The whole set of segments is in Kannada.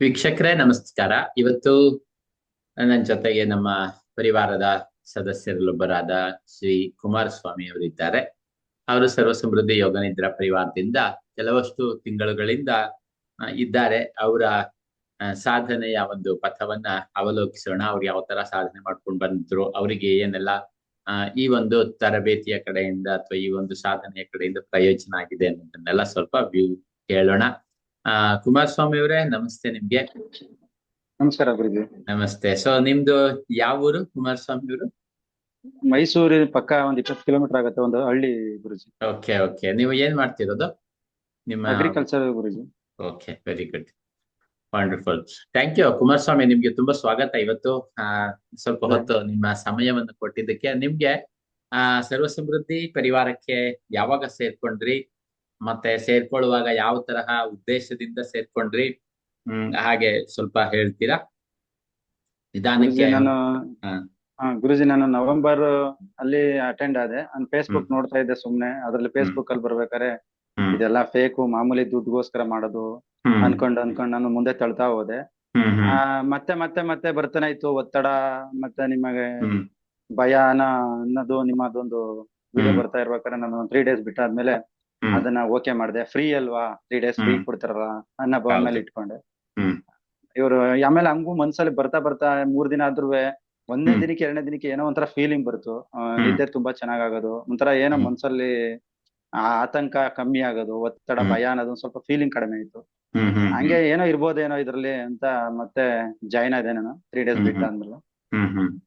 ವೀಕ್ಷಕರೇ, ನಮಸ್ಕಾರ. ಇವತ್ತು ನನ್ನ ಜೊತೆಗೆ ನಮ್ಮ ಪರಿವಾರದ ಸದಸ್ಯರಲ್ಲೊಬ್ಬರಾದ ಶ್ರೀ ಕುಮಾರಸ್ವಾಮಿ ಅವರಿದ್ದಾರೆ. ಅವರು ಸರ್ವ ಸಮೃದ್ಧಿ ಯೋಗ ನಿದ್ರಾ ಪರಿವಾರದಿಂದ ಕೆಲವಷ್ಟು ತಿಂಗಳುಗಳಿಂದ ಇದ್ದಾರೆ. ಅವರ ಸಾಧನೆಯ ಒಂದು ಪಥವನ್ನ ಅವಲೋಕಿಸೋಣ. ಅವ್ರು ಯಾವ ತರ ಸಾಧನೆ ಮಾಡ್ಕೊಂಡು ಬಂದ್ರು, ಅವರಿಗೆ ಏನೆಲ್ಲ ಈ ಒಂದು ತರಬೇತಿಯ ಕಡೆಯಿಂದ ಅಥವಾ ಈ ಒಂದು ಸಾಧನೆಯ ಕಡೆಯಿಂದ ಪ್ರಯೋಜನ ಆಗಿದೆ ಅನ್ನೋದನ್ನೆಲ್ಲ ಸ್ವಲ್ಪ ವ್ಯೂ ಕೇಳೋಣ. ಆ ಕುಮಾರಸ್ವಾಮಿ ಅವರೇ ನಮಸ್ತೆ ನಿಮ್ಗೆ. ನಮಸ್ಕಾರ ಗುರುಜಿ. ನಮಸ್ತೆ. ಸೊ ನಿಮ್ದು ಯಾವ ಊರು ಕುಮಾರಸ್ವಾಮಿ ಅವರು ಮೈಸೂರಿನ ಪಕ್ಕ ಒಂದ್ ಇಪ್ಪತ್ತು ಕಿಲೋಮೀಟರ್ ಆಗುತ್ತೆ ಒಂದು ಹಳ್ಳಿ ಗುರುಜಿ. Okay okay. ನೀವು ಏನ್ ಮಾಡ್ತಿರೋದು? ನಿಮ್ಮ agriculture Guruji. Okay very good wonderful thank you Kumaraswamy. ನಿಮ್ಗೆ ತುಂಬಾ ಸ್ವಾಗತ ಇವತ್ತು. ಸ್ವಲ್ಪ ಹೊತ್ತು ನಿಮ್ಮ ಸಮಯವನ್ನು ಕೊಟ್ಟಿದ್ದಕ್ಕೆ. ನಿಮ್ಗೆ ಆ ಸರ್ವ ಸಮೃದ್ಧಿ ಪರಿವಾರಕ್ಕೆ ಯಾವಾಗ ಸೇರ್ಕೊಂಡ್ರಿ? ಮತ್ತೆ ಸೇರ್ಕೊಳ್ಳುವಾಗ ಯಾವ ತರಹ ಉದ್ದೇಶದಿಂದ ಸೇರ್ಕೊಂಡ್ರಿ? ಹ್ಮ್ ಹಾಗೆ ಸ್ವಲ್ಪ ಹೇಳ್ತೀರಾ? ನಿಧಾನಕ್ಕೆ ನಾನು ಗುರುಜಿ ನಾನು ನವೆಂಬರ್ ಅಲ್ಲಿ ಅಟೆಂಡ್ ಆದೆ. ನಾನು ಫೇಸ್ಬುಕ್ ನೋಡ್ತಾ ಇದ್ದೆ ಸುಮ್ನೆ. ಅದ್ರಲ್ಲಿ ಫೇಸ್ಬುಕ್ ಅಲ್ಲಿ ಬರ್ಬೇಕಾರೆ ಇದೆಲ್ಲ ಫೇಕು ಮಾಮೂಲಿ ದುಡ್ಡುಗೋಸ್ಕರ ಮಾಡೋದು ಅನ್ಕೊಂಡ್ ಅನ್ಕೊಂಡ್ ನಾನು ಮುಂದೆ ತಳ್ತಾ ಹೋದೆ. ಮತ್ತೆ ಮತ್ತೆ ಮತ್ತೆ ಬರ್ತಾನೆ ಇತ್ತು ಒತ್ತಡ ಮತ್ತೆ ನಿಮಗೆ ಭಯ ಭಯಾನ ಅನ್ನೋದು ನಿಮ್ಮದೊಂದು ವಿಡಿಯೋ ಬರ್ತಾ ಇರ್ಬೇಕಾದ್ರೆ ನಾನು ತ್ರೀ ಡೇಸ್ ಬಿಟ್ಟಾದ್ಮೇಲೆ. ಅದನ್ನ ಓಕೆ ಮಾಡಿದೆ. ಫ್ರೀ ಅಲ್ವಾ? Three days free. ಕೊಡ್ತಾರಲ್ಲ? ಅನ್ನೋ ಮೇಲೆ ಇಟ್ಕೊಂಡೆ. ಇವರು ಆಮೇಲೆ ಹಂಗೂ ಮನ್ಸಲ್ಲಿ ಬರ್ತಾ ಬರ್ತಾ ಮೂರ್ ದಿನ ಆದ್ರೂ ಒಂದೇ ದಿನಕ್ಕೆ ಎರಡನೇ ದಿನಕ್ಕೆ ಏನೋ ಒಂಥರ ಫೀಲಿಂಗ್ ಬರ್ತು. ನಿದ್ದೆ ತುಂಬಾ ಚೆನ್ನಾಗಾಗೋದು. ಒಂಥರ ಏನೋ. ಮನ್ಸಲ್ಲಿ ಆತಂಕ ಕಮ್ಮಿ ಆಗೋದು ಒತ್ತಡ ಭಯ ಅನ್ನೋದು ಸ್ವಲ್ಪ ಫೀಲಿಂಗ್ ಕಡಿಮೆ ಆಯ್ತು. ಹಂಗೆ ಏನೋ ಇರ್ಬೋದೇನೋ ಇದ್ರಲ್ಲಿ ಅಂತ ಮತ್ತೆ ಜಾಯ್ನ್ ಆದೆ ನಾನು. ತ್ರೀ ಡೇಸ್ ಬಿಟ್ಟು ಹ್ಮ್.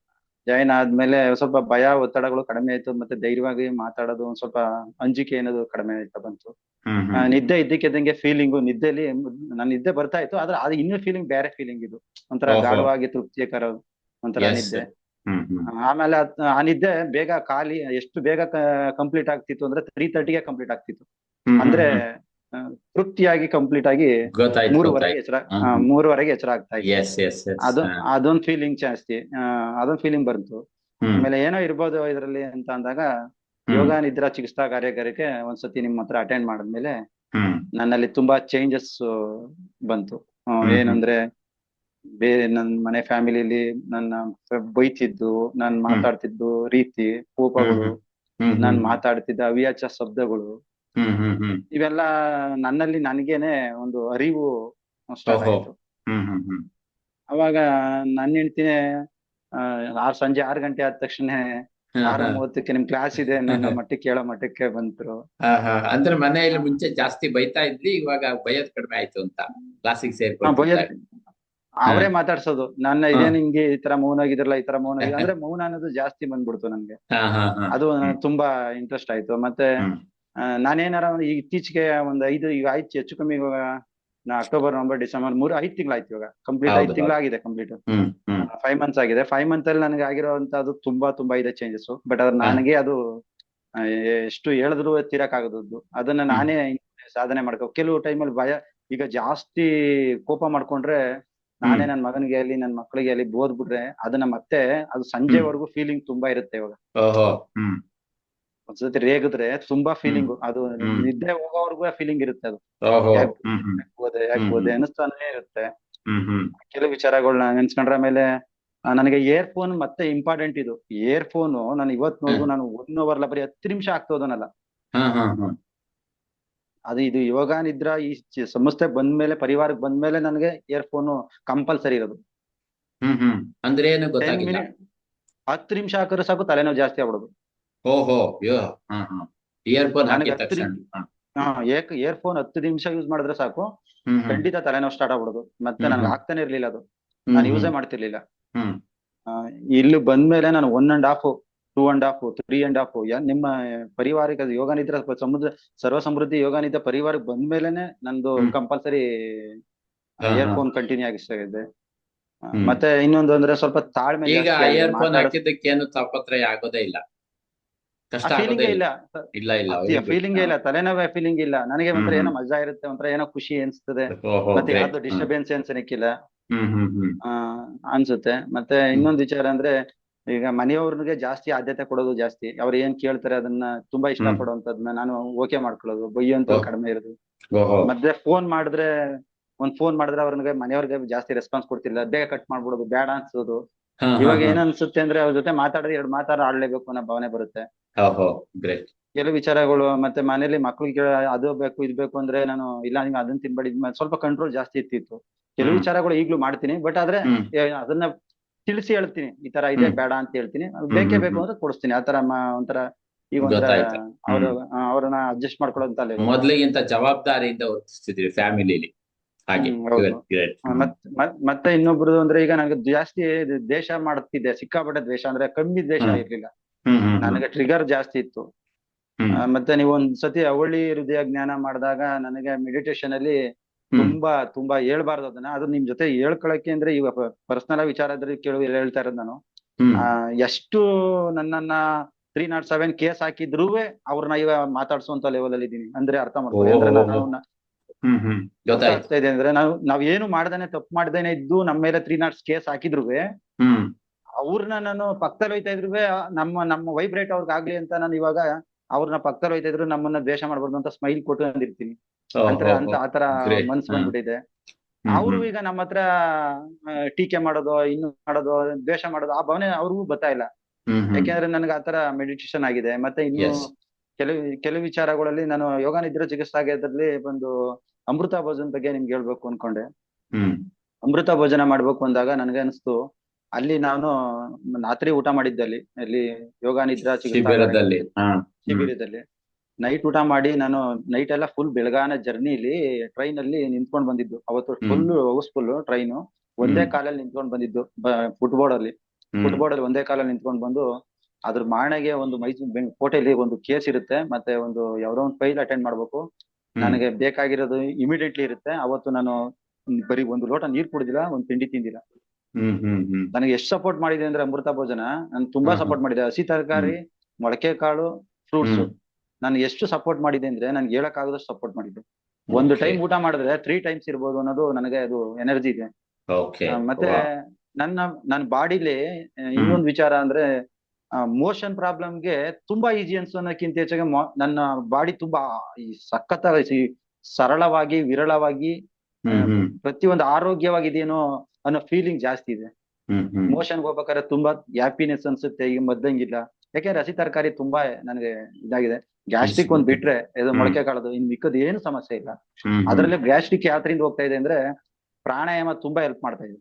ಜಾಯ್ನ್ ಆದ್ಮೇಲೆ ಸ್ವಲ್ಪ ಭಯ ಒತ್ತಡಗಳು ಕಡಿಮೆ ಆಯ್ತು ಮತ್ತೆ ಧೈರ್ಯವಾಗಿ ಮಾತಾಡೋದು ಒಂದ್ ಸ್ವಲ್ಪ ಅಂಜಿಕೆ ಏನದು ಕಡಿಮೆ ಆಯ್ತಾ ಬಂತು. ನಿದ್ದೆ ಇದ್ದಕ್ಕೆ ಇದ್ದಂಗೆ ನಿದ್ದೆ ಇದ್ದಕ್ಕಿದ್ದಂಗೆ ಫೀಲಿಂಗು ನಿದ್ದೆಲಿ ನಾನು ನಿದ್ದೆ ಬರ್ತಾ ಇತ್ತು ಆದ್ರೆ ಅದು ಇನ್ನೂ ಫೀಲಿಂಗ್ ಬೇರೆ ಫೀಲಿಂಗ್ ಇದು. ಒಂಥರ. ಗಾಢವಾಗಿ ತೃಪ್ತಿಕರ ಒಂಥರ ನಿದ್ದೆ. ಆಮೇಲೆ ಆ ನಿದ್ದೆ ಬೇಗ ಖಾಲಿ ಎಷ್ಟು ಬೇಗ ಕಂಪ್ಲೀಟ್ ಆಗ್ತಿತ್ತು ಅಂದ್ರೆ ತ್ರೀ ತರ್ಟಿಗೆ ಕಂಪ್ಲೀಟ್ ಆಗ್ತಿತ್ತು. ಅಂದ್ರೆ ತೃಪ್ತಿಯಾಗಿ ಕಂಪ್ಲೀಟ್ ಆಗಿ ಮೂರುವರೆಗೆ ಎಚ್ಚರ ಮೂರುವರೆಗೆ ಎಚ್ಚರ ಆಗ್ತಾ ಅದೊಂದ್ ಫೀಲಿಂಗ್ ಜಾಸ್ತಿ ಆ, ಅದೊಂದ್ ಫೀಲಿಂಗ್ ಬಂತು. ಆಮೇಲೆ ಏನೋ ಇರ್ಬೋದು ಇದ್ರಲ್ಲಿ ಅಂತ ಅಂದಾಗ ಯೋಗ ನಿದ್ರಾ ಚಿಕಿತ್ಸಾ ಕಾರ್ಯಗಾರಕ್ಕೆ ಒಂದ್ಸತಿ ನಿಮ್ ಹತ್ರ ಅಟೆಂಡ್ ಮಾಡಿದ್ಮೇಲೆ ನನ್ನಲ್ಲಿ ತುಂಬಾ ಚೇಂಜಸ್ ಬಂತು. ಏನಂದ್ರೆ ಬೇರೆ ನನ್ ಮನೆ ಫ್ಯಾಮಿಲಿಲಿ ನನ್ನ ಬೈತಿದ್ದು ನಾನ್ ಮಾತಾಡ್ತಿದ್ದು ರೀತಿ ಕೋಪಗಳು ನಾನ್ ಮಾತಾಡ್ತಿದ್ದ ಅವ್ಯಾಚ ಶಬ್ದಗಳು ಇವೆಲ್ಲ ನನ್ನಲ್ಲಿ ನನಗೇನೆ ಒಂದು ಅರಿವು ಸ್ಟಾರ್ಟ್. ಆಯ್ತು. ಅವಾಗ ನನ್ನ ಹೆಂಡ್ತಿನೇ ಆ, ಆರ್ ಸಂಜೆ ಆರ್ ಗಂಟೆ ಆದ ತಕ್ಷಣ ಆರು ಮೂವತ್ತಕ್ಕೆ ನಿಮ್ ಕ್ಲಾಸ್ ಇದೆ ನನ್ನ ಮಟ್ಟಕ್ಕೆ ಕೇಳೋ ಮಟ್ಟಕ್ಕೆ ಬಂತರು. ಅಂದ್ರೆ ಮನೆಯಲ್ಲಿ ಮುಂಚೆ ಜಾಸ್ತಿ ಬೈತಾ ಇದ್ವಿ ಇವಾಗ ಬಯೋದ್ ಕಡಿಮೆ ಆಯ್ತು ಅಂತ? ಕ್ಲಾಸಿಗೆ ಸೇರ್ಕೊಂಡು ಅವರೇ ಮಾತಾಡ್ಸೋದು. ನನ್ನ ಇದೇನು ಹಿಂಗೆ ಈ ತರ ಮೌನ ಆಗಿದ್ರಲ್ಲ ಈ ತರ ಮೌನ ಆಗಿದೆ ಅಂದ್ರೆ ಮೌನ ಅನ್ನೋದು ಜಾಸ್ತಿ ಬಂದ್ಬಿಡ್ತು ನನ್ಗೆ. ಅದು. ತುಂಬಾ ಇಂಟ್ರೆಸ್ಟ್ ಆಯ್ತು. ಮತ್ತೆ ನಾನೇನಾರ ಒಂದು ಈಗ ಇತ್ತೀಚೆಗೆ ಒಂದ್ ಐದು ಈಗ ಆಯ್ತು ಹೆಚ್ಚು ಕಮ್ಮಿ ಇವಾಗ ನಾ ಅಕ್ಟೋಬರ್ ನವೆಂಬರ್ ಡಿಸೆಂಬರ್ ಮೂರು ಐದು ತಿಂಗಳಾಯ್ತು ಇವಾಗ. ಕಂಪ್ಲೀಟ್ ಐದ್ ತಿಂಗಳಾಗಿದೆ ಕಂಪ್ಲೀಟ್ ಫೈವ್ ಮಂತ್ಸ್ ಆಗಿದೆ. ಫೈವ್ ಮಂತ್ ಅಲ್ಲಿ ನನಗೆ ಆಗಿರೋಂತದ್ದು ತುಂಬಾ ತುಂಬಾ ಇದೆ ಚೇಂಜಸ್ ಬಟ್ ಅದ್ರ. ನನಗೆ ಅದು ಎಷ್ಟು ಹೇಳಿದ್ರು ತೀರಕ್ಕಾಗದದ್ದು ಅದನ್ನ ನಾನೇ ಸಾಧನೆ ಮಾಡ್ಕೋ ಕೆಲವು ಟೈಮಲ್ಲಿ ಭಯ ಈಗ ಜಾಸ್ತಿ ಕೋಪ ಮಾಡ್ಕೊಂಡ್ರೆ ನಾನೇ ನನ್ ಮಗನಿಗೆ ಅಲ್ಲಿ ನನ್ ಮಕ್ಕಳಿಗೆ ಅಲ್ಲಿ ಬೋದ್ಬಿಟ್ರೆ ಅದನ್ನ ಮತ್ತೆ ಅದು ಸಂಜೆವರೆಗೂ ಫೀಲಿಂಗ್ ತುಂಬಾ ಇರುತ್ತೆ ಇವಾಗ. ಒಂದ್ಸತಿ ರೇಗಿದ್ರೆ ತುಂಬಾ ಫೀಲಿಂಗ್ ಅದು. ನಿದ್ದೆ ಹೋಗೋವರೆಗೂ ಫೀಲಿಂಗ್ ಇರುತ್ತೆ ಅದು. ಹೋದೆ ಯಾಕ್ ಹೋದೆ ಅನಿಸ್ತಾನೆ ಇರುತ್ತೆ. ಕೆಲವು ವಿಚಾರಗಳನ್ನ ನೆನ್ಸ್ಕೊಂಡ್ರ ಮೇಲೆ ನನಗೆ ಏರ್ ಫೋನ್ ಮತ್ತೆ ಇಂಪಾರ್ಟೆಂಟ್ ಇದು. ಇಯರ್ ಫೋನ್ ನಾನು ನೋಡಿದ್ರು ನಾನು ಒನ್ ಅವರ್ ಬರೀ ಹತ್ತು ನಿಮಿಷ ಆಗ್ತೋದನಲ್ಲ ಅದು ಇದು ಯೋಗ ನಿದ್ರಾ ಈ ಸಂಸ್ಥೆ ಬಂದ್ಮೇಲೆ ಪರಿವಾರಕ್ಕೆ ಬಂದ್ಮೇಲೆ ನನಗೆ ಏರ್ ಫೋನ್ ಕಂಪಲ್ಸರಿ ಇರೋದು ಅಂದ್ರೆ ಹತ್ತು ನಿಮಿಷ ಹಾಕಿದ್ರೆ ಸಾಕು ತಲೆನೋವು ಜಾಸ್ತಿ ಆಗ್ಬಿಡೋದು. ಓಹೋ ಯೋ. ಹಾ ಹಾ. ಇಯರ್ಫೋನ್ ನನಗೆ ಹಾಕಿದ ಹತ್ತು ತಕ್ಷಣ. ನಿಮಿಷ- ಹಾ. ಹಾ ಏಕ್ ಇಯರ್ ಫೋನ್ ಹತ್ತು ನಿಮಿಷ ಯೂಸ್ ಮಾಡಿದ್ರೆ ಸಾಕು. ಖಂಡಿತ ತಲೆನೋವು ಸ್ಟಾರ್ಟ್ ಆಗ್ಬಿಡೋದು. ಮತ್ತೆ ನನ್ಗೆ ಆಗ್ತಾನೆ ಇರ್ಲಿಲ್ಲ ಅದು. ನಾನು ಯೂಸೇ ಮಾಡ್ತಿರ್ಲಿಲ್ಲ. ಇಲ್ಲಿ ಬಂದ್ಮೇಲೆ ನಾನು one and half two and half three and half ನಿಮ್ಮ ಪರಿವಾರಿಕ ಅದು ಯೋಗ ನಿದ್ರೆ ಸಮುದ್ರ ಸರ್ವ ಸಮೃದ್ಧಿ ಯೋಗ ನಿದ್ರೆ ಪರಿವಾರಕ್ಕೆ ಬಂದ್ಮೇಲೆನೆ ನಂದು. ಕಂಪಲ್ಸರಿ ಇಯರ್ ಫೋನ್ ಕಂಟಿನ್ಯೂ ಆಗಿಸ್ತಾ ಇದ್ದೆ ಆ, ಮತ್ತೆ ಇನ್ನೊಂದು ಅಂದ್ರೆ ಸ್ವಲ್ಪ ತಾಳ್ಮೆ ಈಗ ಇಯರ್ ಫೋನ್ ಇಯರ್ಫೋನ್ ಹಾಕಿದ್ದಕ್ಕೆ ಏನು ತಾಪತ್ರಯ ಆಗೋದೇ ಇಲ್ಲ. ಫೀಲಿಂಗೇ ಇಲ್ಲ. ಇಲ್ಲ ಇಲ್ಲ good. ಇಲ್ಲ ತಲೆನೋವೇ ಫೀಲಿಂಗ್ ಇಲ್ಲ. ನನಗೆ ಒಂಥರ ಏನೋ ಮಜಾ ಇರುತ್ತೆ ಒಂಥರ ಏನೋ ಖುಷಿ ಅನ್ಸ್ತದೆ. ಮತ್ತೆ. ಯಾವ್ದು ಡಿಸ್ಟರ್ಬೆನ್ಸ್ ಅನ್ಸನಿಕ್ಕಿಲ್ಲ ಅನ್ಸುತ್ತೆ. ಮತ್ತೆ ಇನ್ನೊಂದ್ ವಿಚಾರ ಅಂದ್ರೆ ಈಗ ಮನೆಯವ್ರಿಗೆ ಜಾಸ್ತಿ ಆದ್ಯತೆ ಕೊಡೋದು ಜಾಸ್ತಿ. ಅವ್ರು ಏನ್ ಕೇಳ್ತಾರೆ ಅದನ್ನ ತುಂಬಾ ಇಷ್ಟ ಪಡುವಂತದನ್ನ ಪಡುವಂತದ್ನ ನಾನು ಓಕೆ ಮಾಡ್ಕೊಳ್ಳೋದು. ಬೈಯುವಂತ. ಕಡಿಮೆ ಇರೋದು. ಮತ್ತೆ ಫೋನ್ ಮಾಡಿದ್ರೆ ಒಂದ್ ಫೋನ್ ಮಾಡಿದ್ರೆ ಅವ್ರಿಗೆ ಮನೆಯವ್ರಿಗೆ ಜಾಸ್ತಿ ರೆಸ್ಪಾನ್ಸ್ ಕೊಡ್ತಿಲ್ಲ ಬೇಗ ಕಟ್ ಮಾಡ್ಬಿಡೋದು ಬೇಡ ಅನ್ಸೋದು. ಇವಾಗ. ಏನ್ ಅನ್ಸುತ್ತೆ ಅಂದ್ರೆ ಅವ್ರ ಜೊತೆ ಮಾತಾಡಿದ್ರೆ ಎರಡು ಮಾತಾಡ ಆಡ್ಲೇಬೇಕು ಅನ್ನೋ ಭಾವನೆ ಬರುತ್ತೆ. ಓಹೋ ಗ್ರೇಟ್ ಕೆಲವು ವಿಚಾರಗಳು ಮತ್ತೆ ಮನೇಲಿ ಮಕ್ಳಿಗೆ ಅದು ಬೇಕು ಇದು ಬೇಕು ಅಂದ್ರೆ ನಾನು ಇಲ್ಲ ನಿಮ್ಗೆ ಅದನ್ನ ತಿನ್ಬೇಡಿ. ಸ್ವಲ್ಪ ಕಂಟ್ರೋಲ್ ಜಾಸ್ತಿ ಇರ್ತಿತ್ತು. ಕೆಲವು ವಿಚಾರಗಳು ಈಗ್ಲೂ ಮಾಡ್ತೀನಿ ಬಟ್ ಆದ್ರೆ ಅದನ್ನ ತಿಳಿಸಿ ಹೇಳ್ತೀನಿ. ಈ ತರ ಇದೆ ಬೇಡ ಅಂತ ಹೇಳ್ತೀನಿ. ಬೇಕೇ ಬೇಕು. ಅಂದ್ರೆ ಕೊಡಿಸ್ತೀನಿ. ಆತರ ಒಂಥರ ಈಗ ಒಂಥರ ಅವ್ರನ್ನ ಅಡ್ಜಸ್ಟ್ level. ಮೊದ್ಲಿಗಿಂತ ಜವಾಬ್ದಾರಿಯಿಂದ ವರ್ತಿಸ್ತಿದ್ರಿ ಫ್ಯಾಮಿಲಿಲಿ ಹಾಗೆ ಮತ್ತೆ ಇನ್ನೊಬ್ರು ಅಂದ್ರೆ ಈಗ ನನಗೆ ಜಾಸ್ತಿ ದೇಶ ದ್ವೇಷ ಮಾಡ್ತಿದ್ದೆ ಸಿಕ್ಕಾಪಟ್ಟೆ ದ್ವೇಷ ಅಂದ್ರೆ ಕಮ್ಮಿ ದ್ವೇಷ. ಇರ್ಲಿಲ್ಲ. ನನಗೆ ಟ್ರಿಗರ್ ಜಾಸ್ತಿ ಇತ್ತು. ಮತ್ತೆ ನೀವು ಒಂದ್ ಸತಿ ಅವಳಿ ಹೃದಯ ಜ್ಞಾನ ಮಾಡಿದಾಗ ನನಗೆ ಮೆಡಿಟೇಷನ್ ಅಲ್ಲಿ ತುಂಬಾ ತುಂಬಾ ಹೇಳ್ಬಾರ್ದು ಅದನ್ನ. ಅದು ನಿಮ್ ಜೊತೆ ಹೇಳ್ಕೊಳಕ್ಕೆ ಅಂದ್ರೆ ಈಗ ಪರ್ಸನಲ್ ವಿಚಾರ ಇದ್ರೆ ಕೇಳು ಹೇಳ್ತಾ ಇರೋದು ನಾನು. ಎಷ್ಟು ನನ್ನನ್ನ ತ್ರೀ ನಾಟ್ ಸೆವೆನ್ ಕೇಸ್ ಹಾಕಿದ್ರು ಅವ್ರನ್ನ ಈಗ ಮಾತಾಡ್ಸುವಂತ ಲೆವೆಲ್ ಅಲ್ಲಿ ಇದೀನಿ ಅಂದ್ರೆ ಅರ್ಥ ಮಾಡ್ಕೊಳ್ಳಿ. ಅಂದ್ರೆ ನಾನು ಆಗ್ತಾ ಇದೆ ಅಂದ್ರೆ ನಾವು ನಾವ್ ಏನು ಮಾಡ್ದೇನೆ ತಪ್ಪು ಮಾಡ್ದೇನೆ ಇದ್ದು ನಮ್ಮ ಮೇಲೆ ತ್ರೀ ನಾಟ್ಸ್ ಕೇಸ್ ಹಾಕಿದ್ರು ಅವ್ರನ್ನ ನಾನು ಪಕ್ಕದಲ್ಲಿ ಹೋಯ್ತಾ ಇದ್ರು ನಮ್ಮ ನಮ್ಮ ವೈಬ್ರೇಟ್ ಅವ್ರಿಗೆ ಆಗ್ಲಿ ಅಂತ ನಾನು ಇವಾಗ ಅವ್ರನ್ನ ಪಕ್ಕದಲ್ಲಿ ಹೋಯ್ತಾ ಇದ್ರು ನಮ್ಮನ್ನ ದ್ವೇಷ ಮಾಡ್ಬಾರ್ದು ಅಂತ ಸ್ಮೈಲ್ ಕೊಟ್ಟು ಅಂದಿರ್ತೀನಿ. ಅಂತ. ಆತರ. ಮನ್ಸು ಬಂದ್ಬಿಟ್ಟಿದೆ. ಅವ್ರು ಈಗ ನಮ್ಮ ಹತ್ರ ಟೀಕೆ ಮಾಡೋದು ಇನ್ನು ಮಾಡೋದು ದ್ವೇಷ ಮಾಡೋದು ಆ ಭಾವನೆ ಅವ್ರಿಗೂ ಬರ್ತಾ ಇಲ್ಲ. ಹ್ಮ್ ಹ್ಮ್. ಯಾಕೆಂದ್ರೆ ನನಗೆ ಆತರ ಮೆಡಿಟೇಷನ್ ಆಗಿದೆ. ಮತ್ತೆ ಇನ್ನು. ಕೆಲವು ಕೆಲವು ವಿಚಾರಗಳಲ್ಲಿ ನಾನು ಯೋಗ ನಿದ್ರೆ ಚಿಕಿತ್ಸಾಗದಲ್ಲಿ ಒಂದು ಅಮೃತ ಭೋಜನ ಬಗ್ಗೆ ನಿಮ್ಗೆ ಹೇಳ್ಬೇಕು ಅನ್ಕೊಂಡೆ. ಅಮೃತ ಭೋಜನ ಮಾಡ್ಬೇಕು ಅಂದಾಗ ನನಗೆ ಅನಿಸ್ತು ಅಲ್ಲಿ ನಾನು ರಾತ್ರಿ ಊಟ ಮಾಡಿದ್ದೆ ಅಲ್ಲಿ ಯೋಗ ನಿದ್ರಾ ಶಿಬಿರದಲ್ಲಿ. ಶಿಬಿರದಲ್ಲಿ. ನೈಟ್ ಊಟ ಮಾಡಿ ನಾನು ನೈಟ್ ಎಲ್ಲ ಫುಲ್ ಬೆಳಗಾನ ಜರ್ನಿಲಿ ಟ್ರೈನ್ ಅಲ್ಲಿ ನಿಂತ್ಕೊಂಡ್ ಬಂದಿದ್ದು. ಅವತ್ತು. ಫುಲ್ ಹೌಸ್ಫುಲ್ ಟ್ರೈನ್ ಒಂದೇ ಕಾಲಲ್ಲಿ ನಿಂತ್ಕೊಂಡ್ ಬಂದಿದ್ದು. ಫುಟ್ಬೋರ್ಡ್ ಅಲ್ಲಿ ಫುಟ್ಬಾಲ್ ಫುಟ್ಬೋರ್ಡ್ ಅಲ್ಲಿ ಒಂದೇ ಕಾಲಲ್ಲಿ ನಿಂತ್ಕೊಂಡ್ ಬಂದು ಅದ್ರ ಮಾರಣೆಗೆ ಒಂದು ಮೈಸೂರು ಕೋಟೆಯಲ್ಲಿ ಒಂದು ಕೇಸ್ ಇರುತ್ತೆ. ಮತ್ತೆ ಒಂದು ಯಾವ್ದೋ ಒಂದು ಫೈಲ್ ಅಟೆಂಡ್ ಮಾಡ್ಬೇಕು. ನನಗೆ ಬೇಕಾಗಿರೋದು ಇಮಿಡಿಯೇಟ್ಲಿ ಇರುತ್ತೆ. ಅವತ್ತು ನಾನು ಬರೀ ಒಂದು ಲೋಟ ನೀರ್ ಕುಡಿದಿಲ್ಲ ಒಂದು ತಿಂಡಿ ತಿಂದಿಲ್ಲ. ನನಗೆ ಎಷ್ಟು ಸಪೋರ್ಟ್ ಮಾಡಿದೆ ಅಂದ್ರೆ ಅಮೃತ ಭೋಜನ? ನಾನು ತುಂಬಾ. ಸಪೋರ್ಟ್ ಮಾಡಿದೆ. ಹಸಿ ತರಕಾರಿ ಮೊಳಕೆ ಕಾಳು ಫ್ರೂಟ್ಸ್. ನಾನು ಎಷ್ಟು ಸಪೋರ್ಟ್ ಮಾಡಿದೆ ಅಂದ್ರೆ ನನ್ಗೆ ಹೇಳಕ್ ಆಗದಷ್ಟು ಸಪೋರ್ಟ್ ಮಾಡಿದ್ದೆ. ಒಂದು ಟೈಮ್ ಊಟ ಮಾಡಿದ್ರೆ ತ್ರೀ ಟೈಮ್ಸ್ ಇರ್ಬೋದು ಅನ್ನೋದು ನನಗೆ ಅದು ಎನರ್ಜಿ ಇದೆ. ಮತ್ತೆ ನನ್ನ ನನ್ನ ಬಾಡಿಲಿ ಇನ್ನೊಂದು ವಿಚಾರ ಅಂದ್ರೆ ಮೋಷನ್ ಪ್ರಾಬ್ಲಮ್ಗೆ ತುಂಬಾ ಈಜಿ ಅನ್ಸೋದಕ್ಕಿಂತ ಹೆಚ್ಚಾಗಿ ನನ್ನ ಬಾಡಿ ತುಂಬಾ ಈ ಸಖತ್ ಸರಳವಾಗಿ ವಿರಳವಾಗಿ ಪ್ರತಿಯೊಂದು ಆರೋಗ್ಯವಾಗಿದೆಯೇನೋ ಅನ್ನೋ ಫೀಲಿಂಗ್ ಜಾಸ್ತಿ ಇದೆ. ಮೋಷನ್ ಹೋಗ್ಬೇಕಾದ್ರೆ ತುಂಬಾ ಹ್ಯಾಪಿನೆಸ್ ಅನ್ಸುತ್ತೆ ಈಗ ಮದ್ದಂಗಿಲ್ಲ. ಯಾಕೆಂದ್ರೆ ಹಸಿ ತರಕಾರಿ ತುಂಬಾ ನನಗೆ ಇದಾಗಿದೆ. ಗ್ಯಾಸ್ಟ್ರಿಕ್ ಒಂದ್ ಬಿಟ್ರೆ ಇದು ಮೊಳಕೆ ಕಾಳದು ಇನ್ ಮಿಕ್ಕದ್ ಏನು ಸಮಸ್ಯೆ ಇಲ್ಲ. ಅದ್ರಲ್ಲಿ ಗ್ಯಾಸ್ಟ್ರಿಕ್ ಯಾತ್ರಿಂದ ಹೋಗ್ತಾ ಇದೆ ಅಂದ್ರೆ ಪ್ರಾಣಾಯಾಮ ತುಂಬಾ ಹೆಲ್ಪ್ ಮಾಡ್ತಾ ಇದೆ.